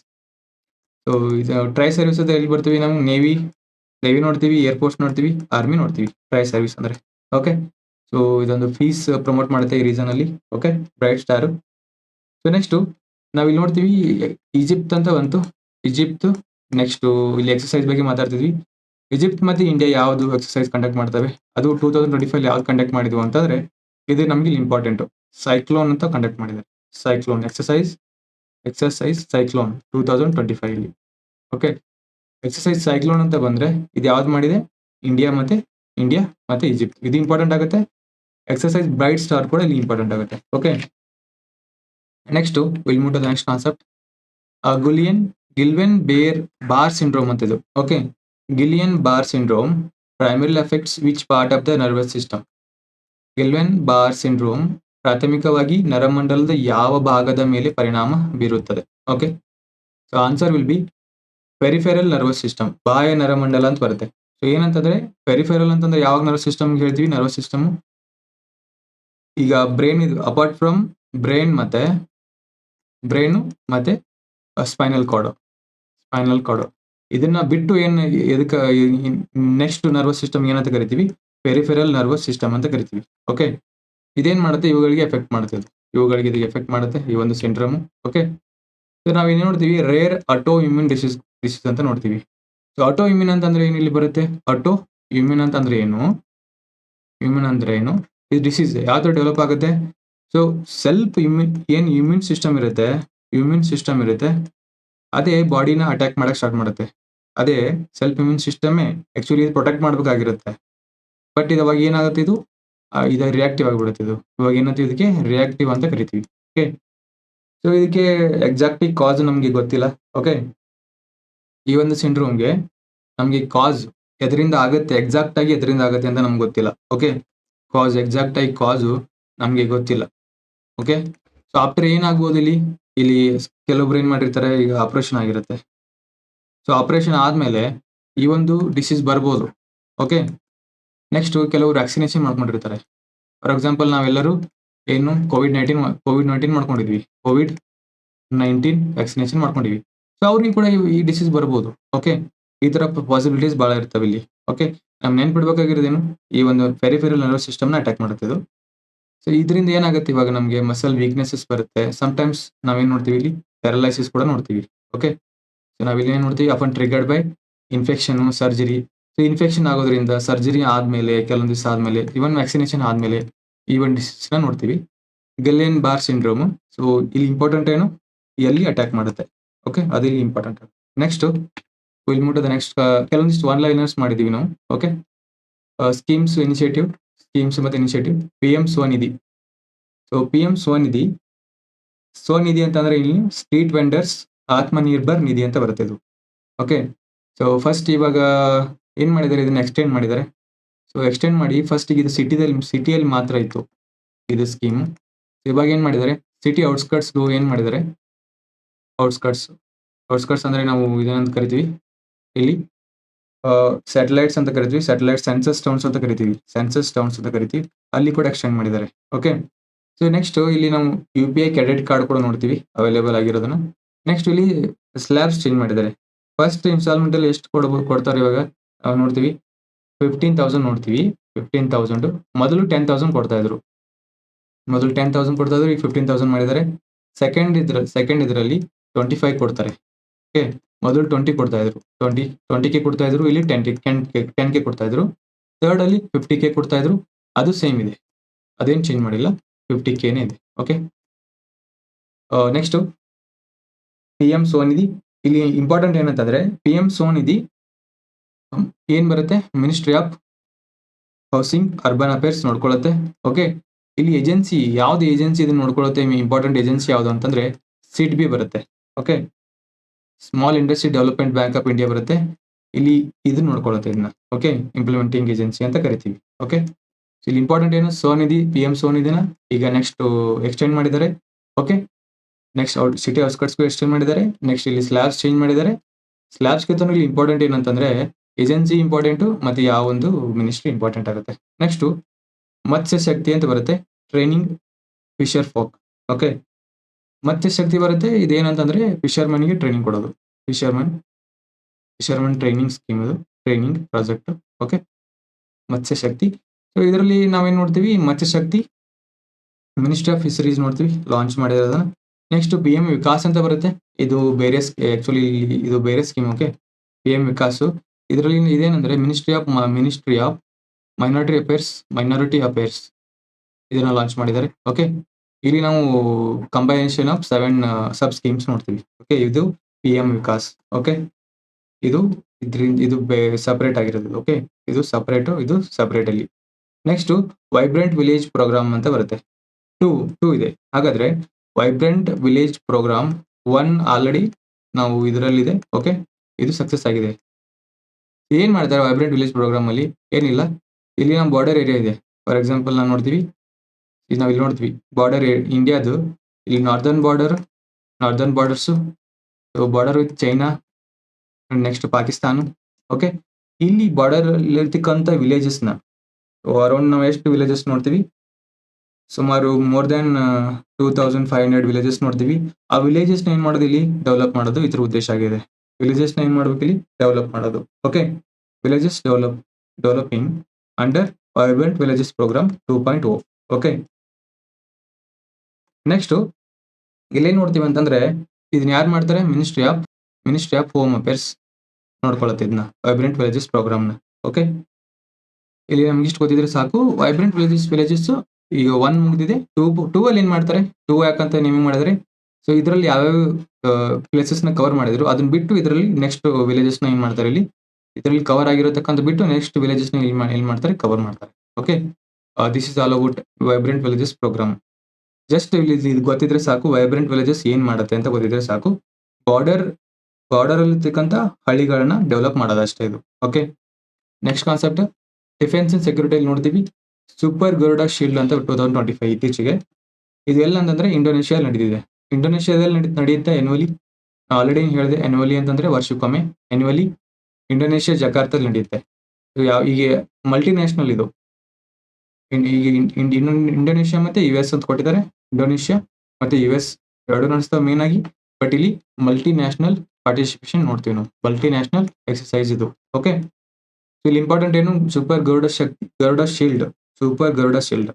so ಇದು ಟ್ರೈ ಸರ್ವಿಸ್ ಅಂತ ಎಲ್ಲಿ ಬರ್ತೀವಿ ನಾವು? ನೇವಿ ನೇವಿ ನೋಡ್ತೀವಿ ಏರ್ಫೋರ್ಸ್ ನೋಡ್ತೀವಿ ಆರ್ಮಿ ನೋಡ್ತೀವಿ ಟ್ರೈ ಸರ್ವಿಸ್ ಅಂದ್ರೆ. ಓಕೆ ಸೊ ಇದೊಂದು ಫೀಸ್ ಪ್ರಮೋಟ್ ಮಾಡುತ್ತೆ ಈ ರೀಸನ್ ಅಲ್ಲಿ. Okay bright star so next ನಾವ್ ಇಲ್ಲಿ ನೋಡ್ತೀವಿ ಈಜಿಪ್ಟ್ ಅಂತ ಬಂತು. ಈಜಿಪ್ಟ್ ನೆಕ್ಸ್ಟು ಇಲ್ಲಿ ಎಕ್ಸಸೈಸ್ ಬಗ್ಗೆ ಮಾತಾಡ್ತಿದ್ವಿ. ಈಜಿಪ್ಟ್ ಮತ್ತೆ ಇಂಡಿಯಾ ಯಾವುದು ಎಕ್ಸಸೈಸ್ ಕಂಡಕ್ಟ್ ಮಾಡ್ತವೆ? ಅದು ಟೂ ತೌಸಂಡ್ ಟ್ವೆಂಟಿ ಫೈವ್ ಯಾವ್ದು ಕಂಡಕ್ಟ್ ಮಾಡಿದ್ವು ಅಂತಂದ್ರೆ ಇದು ನಮ್ಗೆ ಇಲ್ಲಿ ಇಂಪಾರ್ಟೆಂಟ್ ಸೈಕ್ಲೋನ್ ಅಂತ ಕಂಡಕ್ಟ್ ಮಾಡಿದ್ದಾರೆ. Cyclone exercise exercise cyclone two thousand twenty five ಇಲ್ಲಿ. ಓಕೆ ಎಕ್ಸಸೈಸ್ ಸೈಕ್ಲೋನ್ ಅಂತ ಬಂದ್ರೆ ಇದು ಯಾವ್ದು ಮಾಡಿದೆ? ಇಂಡಿಯಾ ಮತ್ತೆ ಇಂಡಿಯಾ ಮತ್ತೆ ಈಜಿಪ್ಟ್ ಇದು ಇಂಪಾರ್ಟೆಂಟ್ ಆಗುತ್ತೆ. ಎಕ್ಸಸೈಸ್ ಬ್ರೈಟ್ ಸ್ಟಾರ್ ಕೂಡ ಇಲ್ಲಿ ಇಂಪಾರ್ಟೆಂಟ್ ಆಗುತ್ತೆ. Okay next will move the next concept Guillain Guillain Barre Barre syndrome ಅಂತ ಇದು. Okay Guillain Barre syndrome primary effects which part of the nervous system Guillain Barre syndrome ಪ್ರಾಥಮಿಕವಾಗಿ ನರಮಂಡಲದ ಯಾವ ಭಾಗದ ಮೇಲೆ ಪರಿಣಾಮ ಬೀರುತ್ತದೆ? Okay so answer will be peripheral nervous system ಬಾಯ ನರಮಂಡಲ ಅಂತ ಬರುತ್ತೆ. ಸೊ ಏನಂತಂದ್ರೆ ಪೆರಿಫೆರಲ್ ಅಂತಂದ್ರೆ ಯಾವಾಗ ನರ್ವಸ್ ಸಿಸ್ಟಮ್ ಹೇಳ್ತೀವಿ? ನರ್ವಸ್ ಸಿಸ್ಟಮ್ ಈಗ ಬ್ರೈನ್ ಇದು ಅಪಾರ್ಟ್ ಫ್ರಮ್ ಬ್ರೈನ್ ಮತ್ತೆ ಬ್ರೈನು ಮತ್ತೆ ಸ್ಪೈನಲ್ ಕಾರ್ಡ್ ಸ್ಪೈನಲ್ ಕಾರ್ಡ್ ಇದನ್ನ ಬಿಟ್ಟು ಏನ್, ಎದಕ್ಕೆ ನೆಕ್ಸ್ಟ್ ನರ್ವಸ್ ಸಿಸ್ಟಮ್ ಏನಂತ ಕರಿತೀವಿ? ಪೆರಿಫೆರಲ್ ನರ್ವಸ್ ಸಿಸ್ಟಮ್ ಅಂತ ಕರಿತೀವಿ. ಓಕೆ ಇದೇನ್ ಮಾಡುತ್ತೆ? ಇವುಗಳಿಗೆ ಎಫೆಕ್ಟ್ ಮಾಡುತ್ತೆ ಇವುಗಳಿಗೆ ಇದಕ್ಕೆ ಎಫೆಕ್ಟ್ ಮಾಡುತ್ತೆ ಈ ಒಂದು ಸಿಂಡ್ರಮ್ ಓಕೆ ಸೊ ನಾವ್ ಏನ್ ನೋಡ್ತೀವಿ? Rare autoimmune disease disease ಅಂತ ನೋಡ್ತೀವಿ. ಸೊ ಆಟೋ ಇಮ್ಯೂನ್ ಅಂತಂದ್ರೆ ಏನು ಇಲ್ಲಿ ಬರುತ್ತೆ? ಆಟೋ ಇಮ್ಯೂನ್ ಅಂತಂದ್ರೆ ಏನು? ಇಮ್ಯೂನ್ ಅಂದ್ರೆ ಏನು? ಇದು ಡಿಸೀಸ್ ಯಾವ ತರ ಡೆವಲಪ್ ಆಗುತ್ತೆ? ಸೊ ಸೆಲ್ಫ್ ಇಮ್ಯೂನ್ ಏನ್ ಇಮ್ಯೂನ್ ಸಿಸ್ಟಮ್ ಇರುತ್ತೆ? ಇಮ್ಯೂನ್ ಸಿಸ್ಟಮ್ ಇರುತ್ತೆ. ಅದೇ ಬಾಡಿನ ಅಟ್ಯಾಕ್ ಮಾಡಕ್ಕೆ ಸ್ಟಾರ್ಟ್ ಮಾಡುತ್ತೆ. ಅದೇ ಸೆಲ್ಫ್ ಇಮ್ಯೂನ್ ಸಿಸ್ಟಮೇ ಆ್ಯಕ್ಚುಲಿ ಪ್ರೊಟೆಕ್ಟ್ ಮಾಡ್ಬೇಕಾಗಿರುತ್ತೆ. ಬಟ್ ಇದು ಏನಾಗುತ್ತೆ ಇದು? ಇದು ರಿಯಾಕ್ಟಿವ್ ಆಗಿಬಿಡುತ್ತೆ ಇದು. ಇವಾಗ ಏನಂತೀವಿ ಇದಕ್ಕೆ? ರಿಯಾಕ್ಟಿವ್ ಅಂತ ಕರಿತೀವಿ. ಓಕೆ ಸೊ ಇದಕ್ಕೆ ಎಕ್ಸಾಕ್ಟ್ಲಿ ಕಾಸ್ ನಮಗೆ ಗೊತ್ತಿಲ್ಲ. ಓಕೆ ಈ ಒಂದು ಸಿಂಡ್ರೋಮ್ಗೆ ನಮಗೆ ಕಾಸ್ ಎದರಿಂದ ಆಗುತ್ತೆ ಎಕ್ಸಾಕ್ಟ್ ಆಗಿ ಎದರಿಂದ ಆಗುತ್ತೆ ಅಂತ ನಮ್ಗೆ ಗೊತ್ತಿಲ್ಲ. ಓಕೆ ಕಾಸ್ ಎಕ್ಸಾಕ್ಟ್ ಆಗಿ ಕಾಸು ನಮಗೆ ಗೊತ್ತಿಲ್ಲ. ಓಕೆ ಸೊ ಆಫ್ಟರ್ ಏನಾಗ್ಬೋದು ಇಲ್ಲಿ? ಇಲ್ಲಿ ಕೆಲವೊಬ್ರು ಏನು ಮಾಡಿರ್ತಾರೆ? ಈಗ ಆಪರೇಷನ್ ಆಗಿರುತ್ತೆ. ಸೊ ಆಪರೇಷನ್ ಆದಮೇಲೆ ಈ ಒಂದು ಡಿಸೀಸ್ ಬರ್ಬೋದು. ಓಕೆ ನೆಕ್ಸ್ಟ್ ಕೆಲವರು ವ್ಯಾಕ್ಸಿನೇಷನ್ ಮಾಡ್ಕೊಂಡಿರ್ತಾರೆ. ಫಾರ್ ಎಕ್ಸಾಂಪಲ್ ನಾವೆಲ್ಲರೂ ಏನು ಕೋವಿಡ್ ನೈನ್ಟೀನ್ ಕೋವಿಡ್ ನೈನ್ಟೀನ್ ಮಾಡ್ಕೊಂಡಿದ್ವಿ. ಕೋವಿಡ್ ನೈನ್ಟೀನ್ ವ್ಯಾಕ್ಸಿನೇಷನ್ ಮಾಡ್ಕೊಂಡಿವಿ ಸೊ ಅವ್ರಿಗೆ ಕೂಡ ಈ- ಡಿಸೀಸ್ ಬರ್ಬೋದು. ಓಕೆ ಈ ತರ ಪಾಸಿಬಿಲಿಟೀಸ್ ಬಹಳ ಇರ್ತವೆ ಇಲ್ಲಿ. ಓಕೆ ನಮ್ ನೆನ್ಪಿಡ್ಬೇಕಾಗಿರೋದೇನು? ಈ ಒಂದು ಫೆರಿಫೆರಲ್ ನರ್ವಸ್ ಸಿಸ್ಟಮ್ನ ಅಟ್ಯಾಕ್ ಮಾಡುತ್ತೆ ಇದು. ಸೊ ಇದರಿಂದ ಏನಾಗುತ್ತೆ ಇವಾಗ ನಮಗೆ ಮಸಲ್ ವೀಕ್ನೆಸಸ್ ಬರುತ್ತೆ. ಸಮಟೈಮ್ಸ್ ನಾವೇನ್ ನೋಡ್ತೀವಿ ಇಲ್ಲಿ? ಪ್ಯಾರಲೈಸಿಸ್ ಕೂಡ ನೋಡ್ತೀವಿ. ಓಕೆ ಸೊ ನಾವಿಲ್ಲಿ ಏನ್ ನೋಡ್ತೀವಿ? Often triggered by infection surgery so infection ಆಗೋದ್ರಿಂದ ಸರ್ಜರಿ ಆದ್ಮೇಲೆ, ಕೆಲವೊಂದು ದಿವಸ ಆದ್ಮೇಲೆ ಇವನ್ ವ್ಯಾಕ್ಸಿನೇಷನ್ ಆದ್ಮೇಲೆ ಈ ಒಂದು disease ನ ನೋಡ್ತೀವಿ. ಗಲ್ಲೇನ್ ಬಾರ್ ಸಿಂಡ್ರೋಮ್ ಸೊ ಇಲ್ಲಿ ಇಂಪಾರ್ಟೆಂಟ್ ಏನು? ಎಲ್ಲಿ ಅಟ್ಯಾಕ್ ಮಾಡುತ್ತೆ. ಓಕೆ ಅದು ಇಲ್ಲಿ important next will move to the next ಕೆಲವೊಂದಿಷ್ಟು ಒನ್ ಲೈನರ್ಸ್ ಮಾಡಿದೀವಿ ನಾವು. ಓಕೆ ಸ್ಕೀಮ್ಸ್ ಇನಿಷಿಯೇಟಿವ್ ಸ್ಕೀಮ್ಸ್ ಮತ್ತೆ initiative P M Svanidhi so P M Svanidhi Svanidhi ಅಂತಂದ್ರೆ ಇಲ್ಲಿ ಸ್ಟ್ರೀಟ್ ವೆಂಡರ್ಸ್ ಆತ್ಮನಿರ್ಭರ್ ನಿಧಿ ಅಂತ ಬರುತ್ತೆ ಇದು. ಓಕೆ ಸೊ ಫಸ್ಟ್ ಇವಾಗ ಏನ್ ಮಾಡಿದ್ದಾರೆ? ಇದನ್ನ ಎಕ್ಸ್ಟೆಂಡ್ ಮಾಡಿದ್ದಾರೆ. ಸೊ ಎಕ್ಸ್ಟೆಂಡ್ ಮಾಡಿ ಫಸ್ಟ್ ಇದು ಸಿಟಿದಲ್ಲಿ ಸಿಟಿಯಲ್ಲಿ ಮಾತ್ರ ಇತ್ತು. ಇದು ಸ್ಕೀಮ್ ಇವಾಗ ಏನ್ ಮಾಡಿದ್ದಾರೆ? ಸಿಟಿ ಔಟ್ಸ್ಕರ್ಟ್ಸ್ ಏನ್ ಮಾಡಿದ್ದಾರೆ? ಔಟ್ಸ್ಕರ್ಟ್ಸ್ ಔಟ್ಸ್ಕರ್ಟ್ಸ್ ಅಂದ್ರೆ ನಾವು ಇದೇನಂತ ಕರಿತೀವಿ. ಇಲ್ಲಿ ಸ್ಯಾಟಲೈಟ್ಸ್ ಅಂತ ಕರಿತೀವಿ. ಸ್ಯಾಟಲೈಟ್ ಸೆನ್ಸಸ್ ಟೌನ್ಸ್ ಅಂತ ಕರಿತೀವಿ. ಸೆನ್ಸಸ್ ಟೌನ್ಸ್ ಅಂತ ಕರಿತೀವಿ. ಅಲ್ಲಿ ಕೂಡ ಎಕ್ಸ್ಟೆಂಡ್ ಮಾಡಿದ್ದಾರೆ. ಓಕೆ ಸೊ ನೆಕ್ಸ್ಟ್ ಇಲ್ಲಿ ನಾವು U P I credit card ಕೂಡ ನೋಡ್ತೀವಿ. ಅವೈಲೇಬಲ್ ಆಗಿರೋದನ್ನ. ನೆಕ್ಸ್ಟ್ ಇಲ್ಲಿ ಸ್ಲ್ಯಾಬ್ಸ್ ಚೇಂಜ್ ಮಾಡಿದ್ದಾರೆ. ಫಸ್ಟ್ ಇನ್ಸ್ಟಾಲ್ಮೆಂಟ್ ಅಲ್ಲಿ ಎಷ್ಟು ಕೊಡ್ಬೋದು ಕೊಡ್ತಾರೆ ಇವಾಗ? ನೋಡ್ತೀವಿ ಫಿಫ್ಟೀನ್ ತೌಸಂಡ್ ನೋಡ್ತೀವಿ ಫಿಫ್ಟೀನ್ ತೌಸಂಡ್ ಮೊದಲು ಟೆನ್ ತೌಸಂಡ್ ಕೊಡ್ತಾ ಇದ್ರು. ಮೊದಲು ಟೆನ್ ತೌಸಂಡ್ ಕೊಡ್ತಾ ಇದ್ರು, ಈಗ ಫಿಫ್ಟೀನ್ ತೌಸಂಡ್ ಮಾಡಿದ್ದಾರೆ. ಸೆಕೆಂಡ್ ಇದ್ರ ಸೆಕೆಂಡ್ ಇದರಲ್ಲಿ ಟ್ವೆಂಟಿ ಫೈವ್ ಕೊಡ್ತಾರೆ. ಓಕೆ ಮೊದಲು ಟ್ವೆಂಟಿ ಕೊಡ್ತಾ ಇದ್ರು. ಟ್ವೆಂಟಿ ಟ್ವೆಂಟಿ ಕೆ ಕೊಡ್ತಾ ಇದ್ರು, ಇಲ್ಲಿ ten K ten K ten K ಕೊಡ್ತಾ ಇದ್ರು. ಥರ್ಡ್ ಅಲ್ಲಿ ಫಿಫ್ಟಿ ಕೆ ಕೊಡ್ತಾ ಇದ್ರು. ಅದು ಸೇಮ್ ಇದೆ. ಅದೇನು ಚೇಂಜ್ ಮಾಡಿಲ್ಲ. ಫಿಫ್ಟಿ ಕೆನೇ ಇದೆ. Okay next P M Svanidhi ಇಲ್ಲಿ ಇಂಪಾರ್ಟೆಂಟ್ ಏನಂತಂದ್ರೆ ಪಿ ಎಂ ಸೋನಿಧಿ ಏನ್ ಬರುತ್ತೆ? Ministry of housing urban affairs ನೋಡ್ಕೊಳ್ಳುತ್ತೆ. Okay ಇಲ್ಲಿ ಏಜೆನ್ಸಿ ಯಾವ್ದು ಏಜೆನ್ಸಿ ಇದನ್ನ ನೋಡ್ಕೊಳ್ಳುತ್ತೆ? ಇಂಪಾರ್ಟೆಂಟ್ ಏಜೆನ್ಸಿ ಯಾವ್ದು ಅಂತಂದ್ರೆ ಸಿಡ್ ಬಿ ಬರುತ್ತೆ. Okay small industry development bank of India ಬರುತ್ತೆ. ಇಲ್ಲಿ ಇದನ್ನ ನೋಡ್ಕೊಳತ್ತೆ ಇದನ್ನ. ಓಕೆ ಇಂಪ್ಲಿಮೆಂಟಿಂಗ್ ಏಜೆನ್ಸಿ ಅಂತ ಕರಿತೀವಿ. ಓಕೆ ಇಲ್ಲಿ ಇಂಪಾರ್ಟೆಂಟ್ ಏನು? ಸೋನಿಧಿ ಪಿ ಎಂ ಸೋನಿಧಿನ ಈಗ ನೆಕ್ಸ್ಟ್ ಎಕ್ಸ್ಟೆಂಡ್ ಮಾಡಿದ್ದಾರೆ. ಓಕೆ ನೆಕ್ಸ್ಟ್ ಔಟ್ ಸಿಟಿ ಔಟ್ಸ್ಕಟ್ಸ್ಗೂ ಎಕ್ಸ್ಟೆಂಡ್ ಮಾಡಿದ್ದಾರೆ. ನೆಕ್ಸ್ಟ್ ಇಲ್ಲಿ ಸ್ಲ್ಯಾಬ್ಸ್ ಚೇಂಜ್ ಮಾಡಿದ್ದಾರೆ. ಸ್ಲ್ಯಾಬ್ಸ್ಗಿಂತ ಇಲ್ಲಿ ಇಂಪಾರ್ಟೆಂಟ್ ಏನಂತಂದ್ರೆ ಏಜೆನ್ಸಿ ಇಂಪಾರ್ಟೆಂಟು ಮತ್ತು ಯಾವ ಒಂದು ಮಿನಿಸ್ಟ್ರಿ ಇಂಪಾರ್ಟೆಂಟ್ ಆಗುತ್ತೆ. ನೆಕ್ಸ್ಟು ಮತ್ಸ್ಯ ಶಕ್ತಿ ಅಂತ ಬರುತ್ತೆ training fisher folk okay Matsya Shakti ಬರುತ್ತೆ, ಇದೇನಂತಂದ್ರೆ ಫಿಶರ್ಮನ್ಗೆ ಟ್ರೈನಿಂಗ್ ಕೊಡೋದು. ಫಿಶರ್ಮನ್ ಫಿಶರ್ಮನ್ ಟ್ರೈನಿಂಗ್ ಸ್ಕೀಮ್ ಇದು training project okay Matsya Shakti. So ಇದರಲ್ಲಿ ನಾವೇನು ನೋಡ್ತೀವಿ? Matsya Shakti ministry of fisheries ನೋಡ್ತೀವಿ ಲಾಂಚ್ ಮಾಡಿರೋದನ್ನ. ನೆಕ್ಸ್ಟ್ ಪಿ ಎಂ ವಿಕಾಸ್ ಅಂತ ಬರುತ್ತೆ. ಇದು ಬೇರೆ ಆ್ಯಕ್ಚುಲಿ ಇದು ಬೇರೆ scheme okay P M Vikas. ಇದರಲ್ಲಿ ಇದೇನಂದ್ರೆ ministry of ministry of minority affairs minority affairs ಇದನ್ನ ಲಾಂಚ್ ಮಾಡಿದ್ದಾರೆ. ಓಕೆ ಇಲ್ಲಿ ನಾವು combination of seven sub schemes ನೋಡ್ತೀವಿ. ಓಕೆ ಇದು ಪಿ ಎಂ ವಿಕಾಸ್. ಓಕೆ ಇದು ಇದ್ರಿಂದ, ಇದು ಸಪರೇಟ್ ಆಗಿರೋದು. ಓಕೆ ಇದು ಸಪರೇಟ್ ಇದು ಸಪರೇಟ್ ಅಲ್ಲಿ. ನೆಕ್ಸ್ಟ್ ವೈಬ್ರೆಂಟ್ ವಿಲೇಜ್ ಪ್ರೋಗ್ರಾಮ್ ಅಂತ ಬರುತ್ತೆ. ಟೂ ಟೂ ಇದೆ. ಹಾಗಾದ್ರೆ vibrant village programme one already ನಾವು ಇದರಲ್ಲಿದೆ. ಓಕೆ ಇದು ಸಕ್ಸಸ್ ಆಗಿದೆ. ಏನ್ ಮಾಡ್ತಾರೆ ವೈಬ್ರೆಂಟ್ ವಿಲೇಜ್ ಪ್ರೋಗ್ರಾಮ್ ಅಲ್ಲಿ? ಏನಿಲ್ಲ. ಇಲ್ಲಿ ನಮ್ಮ ಬಾರ್ಡರ್ ಏರಿಯಾ ಇದೆ. ಫಾರ್ ಎಕ್ಸಾಂಪಲ್ ನಾವು ನೋಡ್ತೀವಿ. ಈಗ ನಾವು ಇಲ್ಲಿ ನೋಡ್ತೀವಿ. ಬಾರ್ಡರ್ ಇಂಡಿಯಾದು ಇಲ್ಲಿ northern border northern borders border with China next Pakistan okay ಇಲ್ಲಿ ಬಾರ್ಡರ್ ಇರ್ತಕ್ಕಂಥ ವಿಲೇಜಸ್ನ ಅರೌಂಡ್ ನಾವು ಎಷ್ಟು ವಿಲೇಜಸ್ ನೋಡ್ತೀವಿ? ಸುಮಾರು more than two thousand five hundred villages ನೋಡ್ತೀವಿ. ಆ ವಿಲೇಜಸ್ನ ಏನ್ ಮಾಡೋದು ಇಲ್ಲಿ? ಡೆವಲಪ್ ಮಾಡೋದು ಇದ್ರ ಉದ್ದೇಶ ಆಗಿದೆ. ವಿಲೇಜಸ್ನ ಏನ್ ಮಾಡ್ಬೇಕು ಇಲ್ಲಿ? ಡೆವಲಪ್ ಮಾಡೋದು. Okay villages develop developing under vibrant villages programme two point O okay next ಇಲ್ಲೇನ್ ನೋಡ್ತೀವಿ ಅಂತಂದ್ರೆ ಇದನ್ನ ಯಾರು ಮಾಡ್ತಾರೆ? Ministry of ministry of home affairs ನೋಡ್ಕೊಳತ್ತೆ ಇದನ್ನ ವೈಬ್ರೆಂಟ್ ವಿಲೇಜಸ್ ಪ್ರೋಗ್ರಾಮ್ನ ಓಕೆ ಇಲ್ಲಿ ನಮ್ಗೆ ಇಷ್ಟು ಗೊತ್ತಿದ್ರೆ ಸಾಕು. ವೈಬ್ರೆಂಟ್ ವಿಲೇಜಸ್ ವಿಲೇಜಸ್ ಈಗ ಒನ್ ಮುಗಿದಿದೆ. ಟೂ ಟೂ ಅಲ್ಲಿ ಏನ್ ಮಾಡ್ತಾರೆ? ಟೂ ಯಾಕಂತ ನೇಮಿಂಗ್ ಮಾಡಿದ್ರೆ ಸೊ ಇದರಲ್ಲಿ ಯಾವ್ಯಾವ ಪ್ಲೇಸಸ್ನ ಕವರ್ ಮಾಡಿದ್ರು ಅದನ್ನ ಬಿಟ್ಟು ಇದರಲ್ಲಿ ನೆಕ್ಸ್ಟ್ ವಿಲೇಜಸ್ನ ಏನ್ ಮಾಡ್ತಾರೆ ಇಲ್ಲಿ? ಇದರಲ್ಲಿ ಕವರ್ ಆಗಿರತಕ್ಕಂಥ ಬಿಟ್ಟು ನೆಕ್ಸ್ಟ್ ವಿಲೇಜಸ್ನ ಏನ್ ಮಾಡ್ತಾರೆ ಕವರ್ ಮಾಡ್ತಾರೆ. Okay this is all about vibrant villages programme just ಇಲ್ಲಿ ಇದು ಗೊತ್ತಿದ್ರೆ ಸಾಕು ವೈಬ್ರೆಂಟ್ ವಿಲೇಜಸ್ ಏನ್ ಮಾಡುತ್ತೆ ಅಂತ ಗೊತ್ತಿದ್ರೆ ಸಾಕು. ಬಾರ್ಡರ್ ಬಾರ್ಡರ್ ಅಲ್ಲಿ ಇರ್ತಕ್ಕಂಥ ಹಳ್ಳಿಗಳನ್ನ ಡೆವಲಪ್ ಮಾಡೋದಷ್ಟೇ ಇದು. Okay next concept defence and ಸೆಕ್ಯೂರಿಟಿಯಲ್ಲಿ ನೋಡ್ತೀವಿ. ಸೂಪರ್ ಗರುಡ ಶೀಲ್ಡ್ ಅಂತ ಟೂ ತೌಸಂಡ್ ಟ್ವೆಂಟಿ ಫೈವ್ ಇತ್ತೀಚೆಗೆ. ಇದೆಲ್ಲ ಅಂತಂದ್ರೆ ಇಂಡೋನೇಷಿಯಾ ನಡೆದಿದೆ ಇಂಡೋನೇಷಿಯಾದಲ್ಲಿ ನಡಿ ನಡೆಯುತ್ತೆ ಎನ್ಯುವಲಿ ಆಲ್ರೆಡಿ ಹೇಳಿದೆ ಎನ್ಯುವಲಿ ಅಂತಂದ್ರೆ ವರ್ಷಕ್ಕೊಮ್ಮೆ. ಎನ್ಯುವಲಿ ಇಂಡೋನೇಷ್ಯಾ ಜಕಾರ್ತಲ್ಲಿ ನಡೆಯುತ್ತೆ. ಇದು ಯಾವ ಈಗ ಮಲ್ಟಿ ನ್ಯಾಷನಲ್ ಇದು ಈಗ ಇಂಡೋನೇಷ್ಯಾ ಮತ್ತೆ ಯು ಎಸ್ ಅಂತ ಕೊಟ್ಟಿದ್ದಾರೆ. ಇಂಡೋನೇಷ್ಯಾ ಮತ್ತೆ ಯು ಎಸ್ ಎರಡು ನಡೆಸ್ತಾವೆ ಮೇನ್ ಆಗಿ. ಬಟ್ ಇಲ್ಲಿ ಮಲ್ಟಿ ನ್ಯಾಷನಲ್ ಪಾರ್ಟಿಸಿಪೇಷನ್ ನೋಡ್ತೀವಿ ನಾವು. ಮಲ್ಟಿ ನ್ಯಾಷನಲ್ ಎಕ್ಸಸೈಸ್ ಇದು ಓಕೆ ಇಲ್ಲಿ ಇಂಪಾರ್ಟೆಂಟ್ ಏನು? Super Garuda Shakti Garuda shield super Garuda shield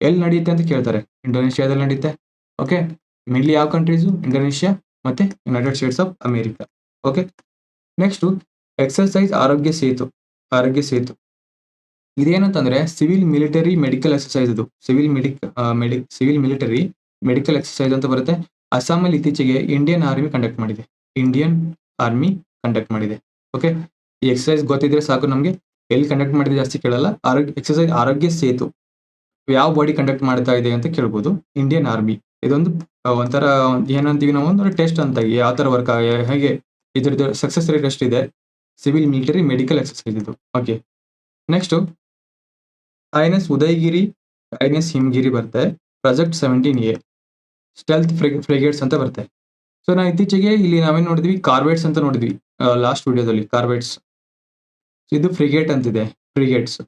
ಎಲ್ಲಿ ನಡೆಯುತ್ತೆ ಅಂತ ಕೇಳ್ತಾರೆ. ಇಂಡೋನೇಷ್ಯಾದಲ್ಲಿ ನಡೆಯುತ್ತೆ. ಓಕೆ ಮೇನ್ಲಿ ಯಾವ ಕಂಟ್ರೀಸು ಇಂಡೋನೇಷ್ಯಾ ಮತ್ತೆ United States of America okay next exercise Arogya Setu Arogya Setu. ಇದೇನಂತಂದ್ರೆ civil military medical exercise ಇದು. ಸಿವಿಲ್ ಮೆಡಿಕ್ ಮೆಡಿ ಸಿವಿಲ್ ಮಿಲಿಟರಿ ಮೆಡಿಕಲ್ ಎಕ್ಸರ್ಸೈಸ್ ಅಂತ ಬರುತ್ತೆ. ಅಸ್ಸಾಮಲ್ಲಿ ಇತ್ತೀಚೆಗೆ ಇಂಡಿಯನ್ ಆರ್ಮಿ ಕಂಡಕ್ಟ್ ಮಾಡಿದೆ. ಇಂಡಿಯನ್ ಆರ್ಮಿ ಕಂಡಕ್ಟ್ ಮಾಡಿದೆ. ಓಕೆ ಈ ಎಕ್ಸರ್ಸೈಸ್ ಗೊತ್ತಿದ್ರೆ ಸಾಕು ನಮಗೆ. ಎಲ್ಲಿ ಕಂಡಕ್ಟ್ ಮಾಡಿದ್ರೆ ಜಾಸ್ತಿ ಕೇಳಲ್ಲ. ಆರೋಗ್ಯ ಎಕ್ಸರ್ಸೈಸ್ ಆರೋಗ್ಯ ಸೇತು. ಯಾವ ಬಾಡಿ ಕಂಡಕ್ಟ್ ಮಾಡ್ತಾ ಇದೆ ಅಂತ ಕೇಳ್ಬೋದು. ಇಂಡಿಯನ್ ಆರ್ಮಿ ಇದೊಂದು ಒಂಥರ ಏನಂತೀವಿ ನಾವು ಒಂದು ಟೆಸ್ಟ್ ಅಂತ ಯಾವ ಥರ ವರ್ಕ್ ಹೇಗೆ ಇದ್ರದ್ದು ಸಕ್ಸಸ್ ರೇಟ್ ಇದೆ ಸಿವಿಲ್ ಮಿಲಿಟರಿ ಮೆಡಿಕಲ್ ಎಕ್ಸರ್ಸೈಸ್ ಇದು. Okay next I N S Udaygiri I N S Himgiri ಬರುತ್ತೆ. Project seventeen A stealth frigates ಅಂತ ಬರುತ್ತೆ. ಸೊ ನಾವು ಇತ್ತೀಚೆಗೆ ಇಲ್ಲಿ ನಾವೇನು ನೋಡಿದ್ವಿ? ಕಾರ್ವೇಟ್ಸ್ ಅಂತ ನೋಡಿದ್ವಿ ಲಾಸ್ಟ್ ವಿಡಿಯೋದಲ್ಲಿ ಕಾರ್ವೇಟ್ಸ್ ಇದು ಫ್ರಿಗೇಟ್ ಅಂತಿದೆ ಫ್ರಿಗೇಟ್ಸ್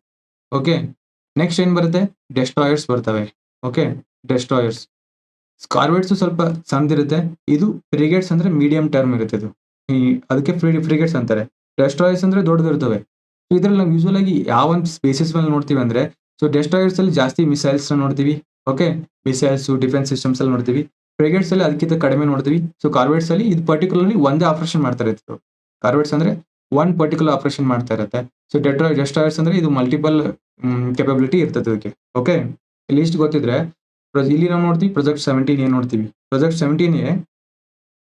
ಓಕೆ ನೆಕ್ಸ್ಟ್ ಏನು ಬರುತ್ತೆ? ಡೆಸ್ಟ್ರಾಯರ್ಸ್ ಬರ್ತವೆ. ಓಕೆ ಡೆಸ್ಟ್ರಾಯರ್ಸ್ ಕಾರ್ವೇಟ್ಸ್ ಸ್ವಲ್ಪ ಸಣ್ಣದಿರುತ್ತೆ. ಇದು ಫ್ರಿಗೇಟ್ಸ್ ಅಂದ್ರೆ ಮೀಡಿಯಂ ಟರ್ಮ್ ಇರುತ್ತೆ ಇದು. ಅದಕ್ಕೆ ಫ್ರೀ ಫ್ರಿಗೇಟ್ಸ್ ಅಂತಾರೆ. ಡೆಸ್ಟ್ರಾಯರ್ಸ್ ಅಂದ್ರೆ ದೊಡ್ಡದಿರ್ತವೆ. ಇದ್ರಲ್ಲಿ ನಾವು ಯೂಸ್ವಲ್ ಆಗಿ ಯಾವ ಒಂದು ಸ್ಪೇಸಸ್ ಮೇಲೆ ನೋಡ್ತೀವಿ ಅಂದ್ರೆ ಸೊ ಡೆಸ್ಟ್ರಾಯರ್ಸ್ ಅಲ್ಲಿ ಜಾಸ್ತಿ ಮಿಸೈಲ್ಸ್ ನೋಡ್ತೀವಿ. ಓಕೆ ಮಿಸೈಲ್ಸ್ ಡಿಫೆನ್ಸ್ ಸಿಸ್ಟಮ್ಸ್ ಅಲ್ಲಿ ನೋಡ್ತೀವಿ. ಫ್ರಿಗೇಟ್ಸ್ ಅಲ್ಲಿ ಅದಕ್ಕಿಂತ ಕಡಿಮೆ ನೋಡ್ತೀವಿ. ಸೊ ಕಾರ್ವೇಟ್ಸ್ ಅಲ್ಲಿ ಇದು ಪರ್ಟಿಕ್ಯುಲರ್ಲಿ ಒಂದೇ ಆಪರೇಷನ್ ಮಾಡ್ತಾ ಇರುತ್ತೆ ಕಾರ್ವೇಟ್ಸ್ ಅಂದ್ರೆ ಒನ್ ಪರ್ಟಿಕ್ಯುಲರ್ ಆಪರೇಷನ್ ಮಾಡ್ತಾ ಇರುತ್ತೆ. ಸೊ ಡೆಟ್ರಾ ಡೆಸ್ಟ್ರಾಯರ್ಸ್ ಅಂದ್ರೆ ಇದು ಮಲ್ಟಿಪಲ್ ಕೆಪಬಿಲಿಟಿ ಇರ್ತದೆ ಅದಕ್ಕೆ ಓಕೆ ಇಷ್ಟು ಗೊತ್ತಿದ್ರೆ ಇಲ್ಲಿ ನಾವು ನೋಡ್ತೀವಿ ಪ್ರೊಜೆಕ್ಟ್ ಸೆವೆಂಟೀನ್ ಏನ್ ನೋಡ್ತೀವಿ. ಪ್ರೊಜೆಕ್ಟ್ ಸೆವೆಂಟೀನ್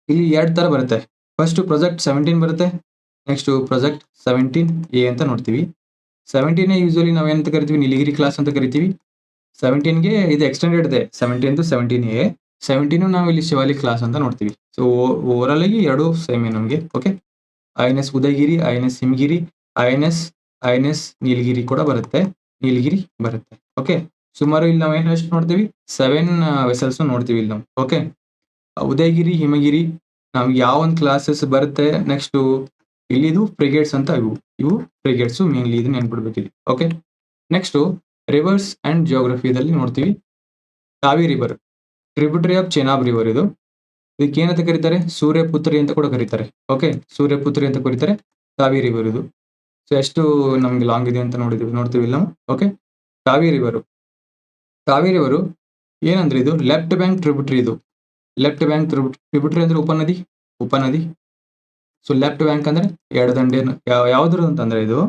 ಇಲ್ಲಿ ಎರಡು ತರ ಬರುತ್ತೆ. ಫಸ್ಟ್ ಪ್ರೊಜೆಕ್ಟ್ ಸೆವೆಂಟೀನ್ ಬರುತ್ತೆ. ನೆಕ್ಸ್ಟ್ ಪ್ರೊಜೆಕ್ಟ್ ಸೆವೆಂಟೀನ್ ಎ ಅಂತ ನೋಡ್ತೀವಿ. ಸೆವೆಂಟೀನ್ ಯೂಶಲಿ ನಾವು ಏನಂತ ಕರಿತೀವಿ? ನೀಲಿಗಿರಿ ಕ್ಲಾಸ್ ಅಂತ ಕರಿತೀವಿ. ಸೆವೆಂಟೀನ್ಗೆ ಇದು ಎಕ್ಸ್ಟೆಂಡೆಡ್ ಇದೆ. Seventeen to seventeen A seventeen ನಾವು ಇಲ್ಲಿ ಶಿವಾಲಿ ಕ್ಲಾಸ್ ಅಂತ ನೋಡ್ತೀವಿ. ಸೊ ಓವರಾಲ್ ಆಗಿ ಎರಡು ಸೇಮ್ ನಮಗೆ. Okay I N S Udaygiri I N S Himgiri I N S I N S Nilgiri ಕೂಡ ಬರುತ್ತೆ. ನೀಲಗಿರಿ ಬರುತ್ತೆ. ಓಕೆ ಸುಮಾರು ಇಲ್ಲಿ ನಾವು ಏನು ಎಷ್ಟು ನೋಡ್ತೀವಿ? ಸೆವೆನ್ ವೆಸಲ್ಸ್ ನೋಡ್ತೀವಿ ಇಲ್ಲಿ ನಾವು. ಓಕೆ ಉದಯಗಿರಿ, ಹಿಮಗಿರಿ, ನಮ್ಗೆ ಯಾವ ಒಂದು ಕ್ಲಾಸಸ್ ಬರುತ್ತೆ ನೆಕ್ಸ್ಟ್ ಇಲ್ಲಿದು ಫ್ರಿಗೇಟ್ಸ್ ಅಂತ ಇವು. ಇವು ಫ್ರಿಗೇಟ್ಸ್ ಮೇನ್ಲಿ ಇದನ್ನ ನೆನ್ಪಿಡ್ಬೇಕು ಇಲ್ಲಿ. ಓಕೆ ನೆಕ್ಸ್ಟ್ ರಿವರ್ಸ್ ಅಂಡ್ ಜಿಯೋಗ್ರಫಿದಲ್ಲಿ ನೋಡ್ತೀವಿ. Kaveri river tributary of Chenab river ಇದು. ಇದಕ್ಕೆ ಏನಂತ ಕರೀತಾರೆ? ಸೂರ್ಯಪುತ್ರಿ ಅಂತ ಕೂಡ ಕರೀತಾರೆ. ಓಕೆ ಸೂರ್ಯಪುತ್ರಿ ಅಂತ ಕರೀತಾರೆ. ಕಾವೇರಿ ರಿವರ್ ಇದು. ಸೊ ಎಷ್ಟು ನಮ್ಗೆ ಲಾಂಗ್ ಇದೆ ಅಂತ ನೋಡಿದ್ವಿ ನೋಡ್ತೀವಿ ಇಲ್ಲ ಓಕೆ ಕಾವೇರಿ ರಿವರು ತಾವಿ ಅವರು ಏನಂದ್ರೆ ಇದು ಲೆಫ್ಟ್ ಬ್ಯಾಂಕ್ ಟ್ರಿಬ್ಯೂಟರಿ ಇದು. ಲೆಫ್ಟ್ ಬ್ಯಾಂಕ್ ಟ್ರಿಬ್ಯೂಟರಿ ಅಂದ್ರೆ ಉಪನದಿ ಉಪನದಿ. ಸೊ ಲೆಫ್ಟ್ ಬ್ಯಾಂಕ್ ಅಂದ್ರೆ ಎರಡು ದಂಡೆ ಯಾವ್ದ್ರದ್ದು ಅಂತಂದ್ರೆ ಇದು,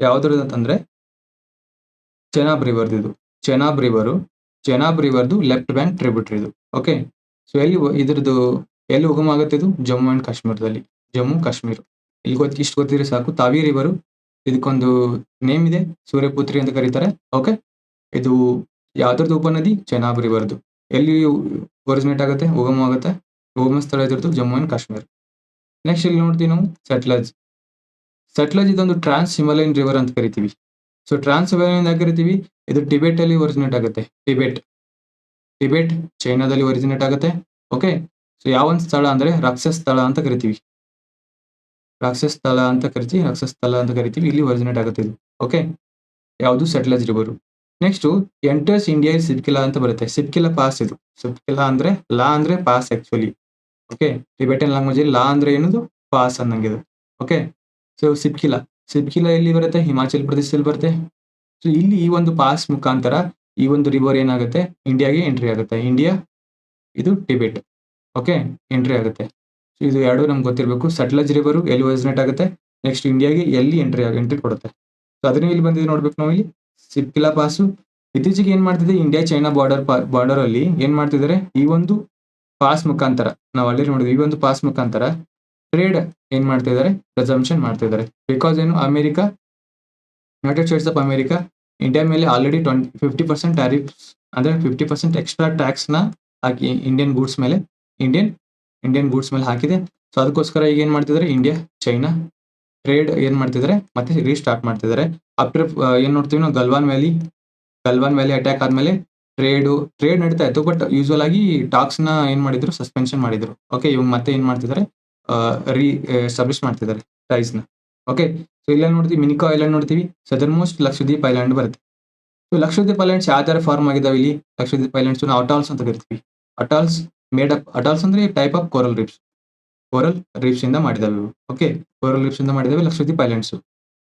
ಯಾವ್ದ್ರದ್ದು ಅಂತಂದ್ರೆ ಚೆನಾಬ್ ರಿವರ್ದು ಇದು. ಚೆನಾಬ್ ರಿವರು ಚೆನಾಬ್ ರಿವರ್ದು ಲೆಫ್ಟ್ ಬ್ಯಾಂಕ್ ಟ್ರಿಬ್ಯೂಟರಿ ಇದು. ಓಕೆ ಸೊ ಎಲ್ಲಿ ಇದ್ರದ್ದು ಎಲ್ಲಿ ಉಗಮ ಆಗುತ್ತೆ ಇದು? ಜಮ್ಮು ಅಂಡ್ ಕಾಶ್ಮೀರದಲ್ಲಿ. ಜಮ್ಮು, ಕಾಶ್ಮೀರ. ಇಲ್ಲಿ ಗೊತ್ತಿ, ಇಷ್ಟು ಗೊತ್ತಿದ್ರೆ ಸಾಕು. ತಾವಿ ರಿವರು ಇದಕ್ಕೊಂದು ನೇಮ್ ಇದೆ. ಸೂರ್ಯಪುತ್ರಿ ಅಂತ ಕರೀತಾರೆ. ಓಕೆ ಇದು ಯಾವ್ದ್ರದ್ದು ಉಪನದಿ? ಚೆನಾಬ್ ರಿವರ್ದು ಎಲ್ಲಿ ಒರಿಜಿನೇಟ್ ಆಗುತ್ತೆ? ಉಗಮ ಆಗುತ್ತೆ. ಉಗಮ ಸ್ಥಳ ಇದ್ರದ್ದು ಜಮ್ಮು ಅಂಡ್ ಕಾಶ್ಮೀರ. ನೆಕ್ಸ್ಟ್ ಇಲ್ಲಿ ನೋಡ್ತೀವಿ ನಾವು ಸಟ್ಲಜ್. ಸಟ್ಲಜ್ ಇದೊಂದು ಟ್ರಾನ್ಸ್ ಹಿಮಾಲಯನ್ ರಿವರ್ ಅಂತ ಕರಿತೀವಿ. ಸೊ ಟ್ರಾನ್ಸ್ ಹಿಮಾಲಯನ್ ಯಾಕೆ ಕರಿತೀವಿ? ಇದು ಟಿಬೆಟ್ ಅಲ್ಲಿ ಒರಿಜಿನೇಟ್ ಆಗುತ್ತೆ. ಟಿಬೆಟ್. ಟಿಬೆಟ್ ಚೈನಾದಲ್ಲಿ ಒರಿಜಿನೇಟ್ ಆಗುತ್ತೆ. ಓಕೆ ಸೊ ಯಾವ ಒಂದು ಸ್ಥಳ ಅಂದ್ರೆ ರಾಕ್ಷಸ ಸ್ಥಳ ಅಂತ ಕರಿತೀವಿ. ರಾಕ್ಷಸ ಸ್ಥಳ ಅಂತ ಕರಿತೀವಿ, ರಾಕ್ಷಸ ಸ್ಥಳ ಅಂತ ಕರಿತೀವಿ. ಇಲ್ಲಿ ಒರಿಜಿನೇಟ್ ಆಗುತ್ತೆ ಇದು. ಓಕೆ ಯಾವುದು ಸೆಟ್ಲಜ್ river next enters India Shipki La ಅಂತ ಬರುತ್ತೆ. ಸಿಪ್ಕಿಲಾ ಪಾಸ್ ಇದು. ಸಿಪ್ಕಿಲಾ ಅಂದ್ರೆ ಲಾ ಅಂದ್ರೆ pass actually okay Tibetan language ಅಲ್ಲಿ ಲಾ ಅಂದ್ರೆ ಏನದು? ಪಾಸ್ ಅನ್ನಂಗಿದೆ. ಓಕೆ ಸೊ ಸಿಪ್ಕಿಲಾ ಸಿಪ್ಕಿಲಾ ಎಲ್ಲಿ ಬರುತ್ತೆ? ಹಿಮಾಚಲ್ ಪ್ರದೇಶದಲ್ಲಿ ಬರುತ್ತೆ. ಸೊ ಇಲ್ಲಿ ಈ ಒಂದು ಪಾಸ್ ಮುಖಾಂತರ ಈ ಒಂದು ರಿವರ್ ಏನಾಗುತ್ತೆ? ಇಂಡಿಯಾಗೆ ಎಂಟ್ರಿ ಆಗುತ್ತೆ. ಇಂಡಿಯಾ ಇದು ಟಿಬೆಟ್ ಓಕೆ ಎಂಟ್ರಿ ಆಗುತ್ತೆ. ಸೊ ಇದು ಎರಡು ನಮ್ಗೆ ಗೊತ್ತಿರಬೇಕು. ಸಟ್ಲಜ್ ರಿವರು ಎಲ್ಲಿ ಒರಿಜಿನೇಟ್ ಆಗುತ್ತೆ? ನೆಕ್ಸ್ಟ್ ಇಂಡಿಯಾಗೆ ಎಲ್ಲಿ ಎಂಟ್ರಿ ಎಂಟ್ರಿ ಕೊಡುತ್ತೆ? ಸೊ ಅದನ್ನ ಇಲ್ಲಿ ಬಂದಿದ್ದು ನೋಡ್ಬೇಕು ನಾವು ಇಲ್ಲಿ ಸಿಪ್ಕಿಲಾ ಪಾಸು ಇತ್ತೀಚೆಗೆ ಏನ್ ಮಾಡ್ತಿದೆ? ಇಂಡಿಯಾ ಚೈನಾ ಬಾರ್ಡರ್ ಬಾರ್ಡರ್ ಅಲ್ಲಿ ಏನ್ ಮಾಡ್ತಿದ್ದಾರೆ? ಈ ಒಂದು ಪಾಸ್ ಮುಖಾಂತರ, ನಾವು ಅಲ್ಲಿ ನೋಡಿದ್ವಿ ಈ ಒಂದು ಪಾಸ್ ಮುಖಾಂತರ ಟ್ರೇಡ್ ಏನ್ ಮಾಡ್ತಿದ್ದಾರೆ ರೆಸಂಪ್ಷನ್ ಮಾಡ್ತಿದ್ದಾರೆ ಬಿಕಾಸ್ ಏನು? America United States of America India ಮೇಲೆ already twenty fifty percent tariffs ಅಂದ್ರೆ ಫಿಫ್ಟಿ ಪರ್ಸೆಂಟ್ ಎಕ್ಸ್ಟ್ರಾ ಟ್ಯಾಕ್ಸ್ನ ಹಾಕಿ ಇಂಡಿಯನ್ ಗೂಡ್ಸ್ ಮೇಲೆ ಇಂಡಿಯನ್ ಇಂಡಿಯನ್ ಗೂಡ್ಸ್ ಮೇಲೆ ಹಾಕಿದೆ. ಸೊ ಅದಕ್ಕೋಸ್ಕರ ಈಗ ಏನ್ ಮಾಡ್ತಿದ್ದಾರೆ? ಇಂಡಿಯಾ ಚೈನಾ ಟ್ರೇಡ್ ಏನ್ ಮಾಡ್ತಿದ್ದಾರೆ ಮತ್ತೆ ರೀಸ್ಟಾರ್ಟ್ ಮಾಡ್ತಿದ್ದಾರೆ ಅಪ್ರ ಏನ್ ನೋಡ್ತೀವಿ ನಾವು? Galwan valley Galwan valley attack ಆದ್ಮೇಲೆ ಟ್ರೇಡ್ ಟ್ರೇಡ್ ನಡೀತಾ ಇತ್ತು ಬಟ್ ಯೂಶುವಲ್ ಆಗಿ ಟಾಕ್ಸ್ನ ಏನ್ ಮಾಡಿದ್ರು? ಸಸ್ಪೆನ್ಷನ್ ಮಾಡಿದ್ರು. ಓಕೆ ಇವಾಗ ಮತ್ತೆ ಏನ್ ಮಾಡ್ತಿದ್ದಾರೆ ರೀ ಎಸ್ಟಾಬ್ಲಿಷ್ ಮಾಡ್ತಿದ್ದಾರೆ ಪ್ರೈಸ್ನ. ಓಕೆ ಸೊ ಇಲ್ಲ ನೋಡ್ತೀವಿ ಮಿನಿಕಾ ಐಲ್ಯಾಂಡ್ ನೋಡ್ತೀವಿ. ಸದರ್ನ್ ಮೋಸ್ಟ್ ಲಕ್ಷದ್ವೀಪ್ ಐಲ್ಯಾಂಡ್ ಬರುತ್ತೆ. ಸೊ ಲಕ್ಷದ್ವೀಪ್ ಐಲ್ಯಾಂಡ್ಸ್ ಯಾವ ತರ ಫಾರ್ಮ್ ಆಗಿದಾವೆ ಇಲ್ಲಿ? ಲಕ್ಷದ್ವೀಪ್ ಐಲ್ಯಾಂಡ್ಸ್ ನಾವು ಅಟಾಲ್ಸ್ ಅಂತ ಕರಿತೀವಿ. ಅಟಾಲ್ಸ್ ಮೇಡ್ ಅಪ್ ಅಟಾಲ್ಸ್ ಅಂದ್ರೆ type of coral reefs coral reefs ಇಂದ ಮಾಡಿದಾವೆ. ಓಕೆ ಕೋರಲ್ ರೀಫ್ಸ್ ಇಂದ ಮಾಡಿದಾವೆ Lakshadweep islands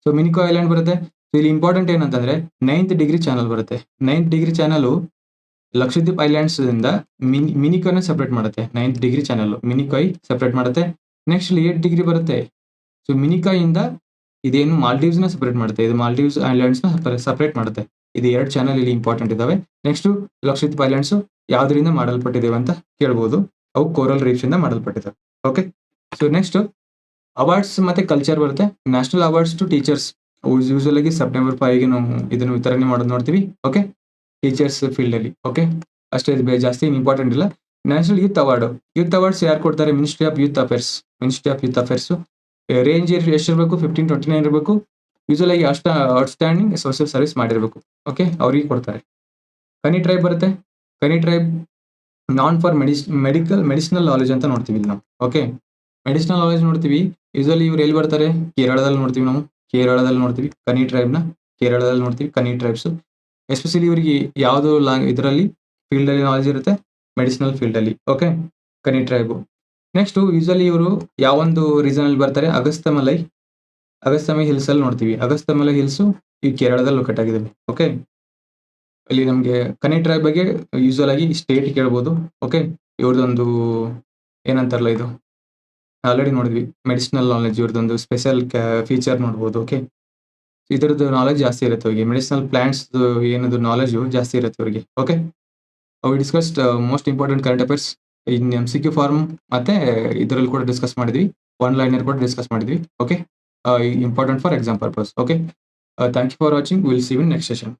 so Minicoy island ಬರುತ್ತೆ. ಸೊ ಇಲ್ಲಿ ಇಂಪಾರ್ಟೆಂಟ್ ಏನಂತಂದ್ರೆ ನೈನ್ತ್ ಡಿಗ್ರಿ ಚಾನಲ್ ಬರುತ್ತೆ. Ninth degree channel Lakshadweep islands ಇಂದ ಮಿನಿ ಮಿನಿಕೋನ ಸೆಪರೇಟ್ ಮಾಡುತ್ತೆ. Ninth degree channel Minicoy separate ಮಾಡುತ್ತೆ. ನೆಕ್ಸ್ಟ್ ಇಲ್ಲಿ ಏಟ್ ಡಿಗ್ರಿ ಬರುತ್ತೆ. ಸೊ ಮಿನಿಕಾಯಿಂದ ಇದೇನು ಮಾಲ್ಡೀವ್ಸ್ನ ಸೆಪರೇಟ್ ಮಾಡುತ್ತೆ. ಇದು ಮಾಲ್ಡೀವ್ಸ್ ಐಲ್ಯಾಂಡ್ಸ್ನ ಸೆಪರೇಟ್ ಮಾಡುತ್ತೆ. ಇದು ಎರಡು ಚಾನಲ್ ಇಲ್ಲಿ ಇಂಪಾರ್ಟೆಂಟ್ ಇದಾವೆ. ನೆಕ್ಸ್ಟ್ ಲಕ್ಷದ್ವೀಪ್ ಐಲ್ಯಾಂಡ್ಸ್ ಯಾವ್ದರಿಂದ ಮಾಡಲ್ಪಟ್ಟಿದ್ದೇವೆ ಅಂತ ಕೇಳ್ಬೋದು. ಅವು ಕೋರಲ್ ರೀಫ್ಸ್ ಇಂದ ಮಾಡಲ್ಪಟ್ಟಿದ್ದಾವೆ ಓಕೆ ಸೊ ನೆಕ್ಸ್ಟ್ ಅವಾರ್ಡ್ಸ್ ಮತ್ತೆ ಕಲ್ಚರ್ ಬರುತ್ತೆ. National awards to teachers usual ಆಗಿ ಸೆಪ್ಟೆಂಬರ್ ಫೈವ್ಗೆ ನಾವು ಇದನ್ನು ವಿತರಣೆ ಮಾಡೋದು ನೋಡ್ತೀವಿ. ಓಕೆ ಟೀಚರ್ಸ್ ಫೀಲ್ಡ್ ಅಲ್ಲಿ. ಓಕೆ ಅಷ್ಟೇ ಜಾಸ್ತಿ ಇಂಪಾರ್ಟೆಂಟ್ ಇಲ್ಲ. National youth award youth awards ಯಾರು ಕೊಡ್ತಾರೆ? Ministry of youth affairs ministry of youth affairs range ಎಷ್ಟಿರಬೇಕು? ಫಿಫ್ಟೀನ್ ಟ್ವೆಂಟಿ ನೈನ್ ಇರಬೇಕು. ಯೂಸ್ವಲ್ ಆಗಿ ಅಷ್ಟ ಔಟ್ಸ್ಟ್ಯಾಂಡಿಂಗ್ ಸೋಷಿಯಲ್ ಸರ್ವಿಸ್ ಮಾಡಿರಬೇಕು. ಓಕೆ ಅವ್ರಿಗೆ ಕೊಡ್ತಾರೆ. ಕನಿ ಟ್ರೈಬ್ ಬರುತ್ತೆ. Kani tribe known for medic medical medicinal knowledge ಅಂತ ನೋಡ್ತೀವಿ ಇಲ್ಲಿ ನಾವು. ಓಕೆ ಮೆಡಿಸಿನಲ್ ನಾಲೆಜ್ ನೋಡ್ತೀವಿ. ಯೂಸಲಿ ಇವ್ರು ಎಲ್ಲಿ ಬರ್ತಾರೆ? ಕೇರಳದಲ್ಲಿ ನೋಡ್ತೀವಿ ನಾವು. ಕೇರಳದಲ್ಲಿ ನೋಡ್ತೀವಿ. ಕನಿ ಟ್ರೈಬ್ನ ಕೇರಳದಲ್ಲಿ ನೋಡ್ತೀವಿ. ಕನಿ ಟ್ರೈಬ್ಸ್ ಎಸ್ಪೆಷಲಿ ಇವರಿಗೆ ಯಾವುದು ಲಾ, ಇದರಲ್ಲಿ ಫೀಲ್ಡಲ್ಲಿ ನಾಲೆಜ್ ಇರುತ್ತೆ? ಮೆಡಿಸಿನಲ್ ಫೀಲ್ಡಲ್ಲಿ okay Kani tribe next usually ಇವರು ಯಾವೊಂದು ರೀಸನಲ್ಲಿ ಬರ್ತಾರೆ? ಅಗಸ್ತಮಲೈ ಅಗಸ್ತಮೈ ಹಿಲ್ಸ್ ಅಲ್ಲಿ ನೋಡ್ತೀವಿ. ಅಗಸ್ತಮಲೈ ಹಿಲ್ಸು ಈ ಕೇರಳದಲ್ಲಿ ಲೊಕೇಟ್ ಆಗಿದ್ದಾವೆ. ಓಕೆ ಇಲ್ಲಿ ನಮಗೆ ಕನಿ ಟ್ರೈಬ್ ಬಗ್ಗೆ ಯೂಶುವಲ್ ಆಗಿ ಸ್ಟೇಟ್ ಕೇಳ್ಬೋದು ಓಕೆ ಇವ್ರದ್ದೊಂದು ಏನಂತಾರಲ್ಲ ಇದು? ಆಲ್ರೆಡಿ ನೋಡಿದ್ವಿ ಮೆಡಿಸಿನಲ್ ನಾಲೆಜ್ ಇವ್ರದೊಂದು ಸ್ಪೆಷಲ್ ಫೀಚರ್ ನೋಡ್ಬೋದು ಓಕೆ ಇದರದ್ದು ನಾಲೆಜ್ ಜಾಸ್ತಿ ಇರುತ್ತೆ ಅವರಿಗೆ ಮೆಡಿಸಿನಲ್ ಪ್ಲಾಂಟ್ಸ್ ಏನದು ನಾಲೆಜು ಜಾಸ್ತಿ ಇರುತ್ತೆ ಅವರಿಗೆ ಓಕೆ ಅವು discussed most important current affairs in M C Q form ಮತ್ತೆ ಇದರಲ್ಲಿ ಕೂಡ ಡಿಸ್ಕಸ್ ಮಾಡಿದ್ವಿ ಒನ್ ಲೈನರ್ ಕೂಡ ಡಿಸ್ಕಸ್ ಮಾಡಿದ್ವಿ okay important for exam purpose okay thank you for watching will see in next session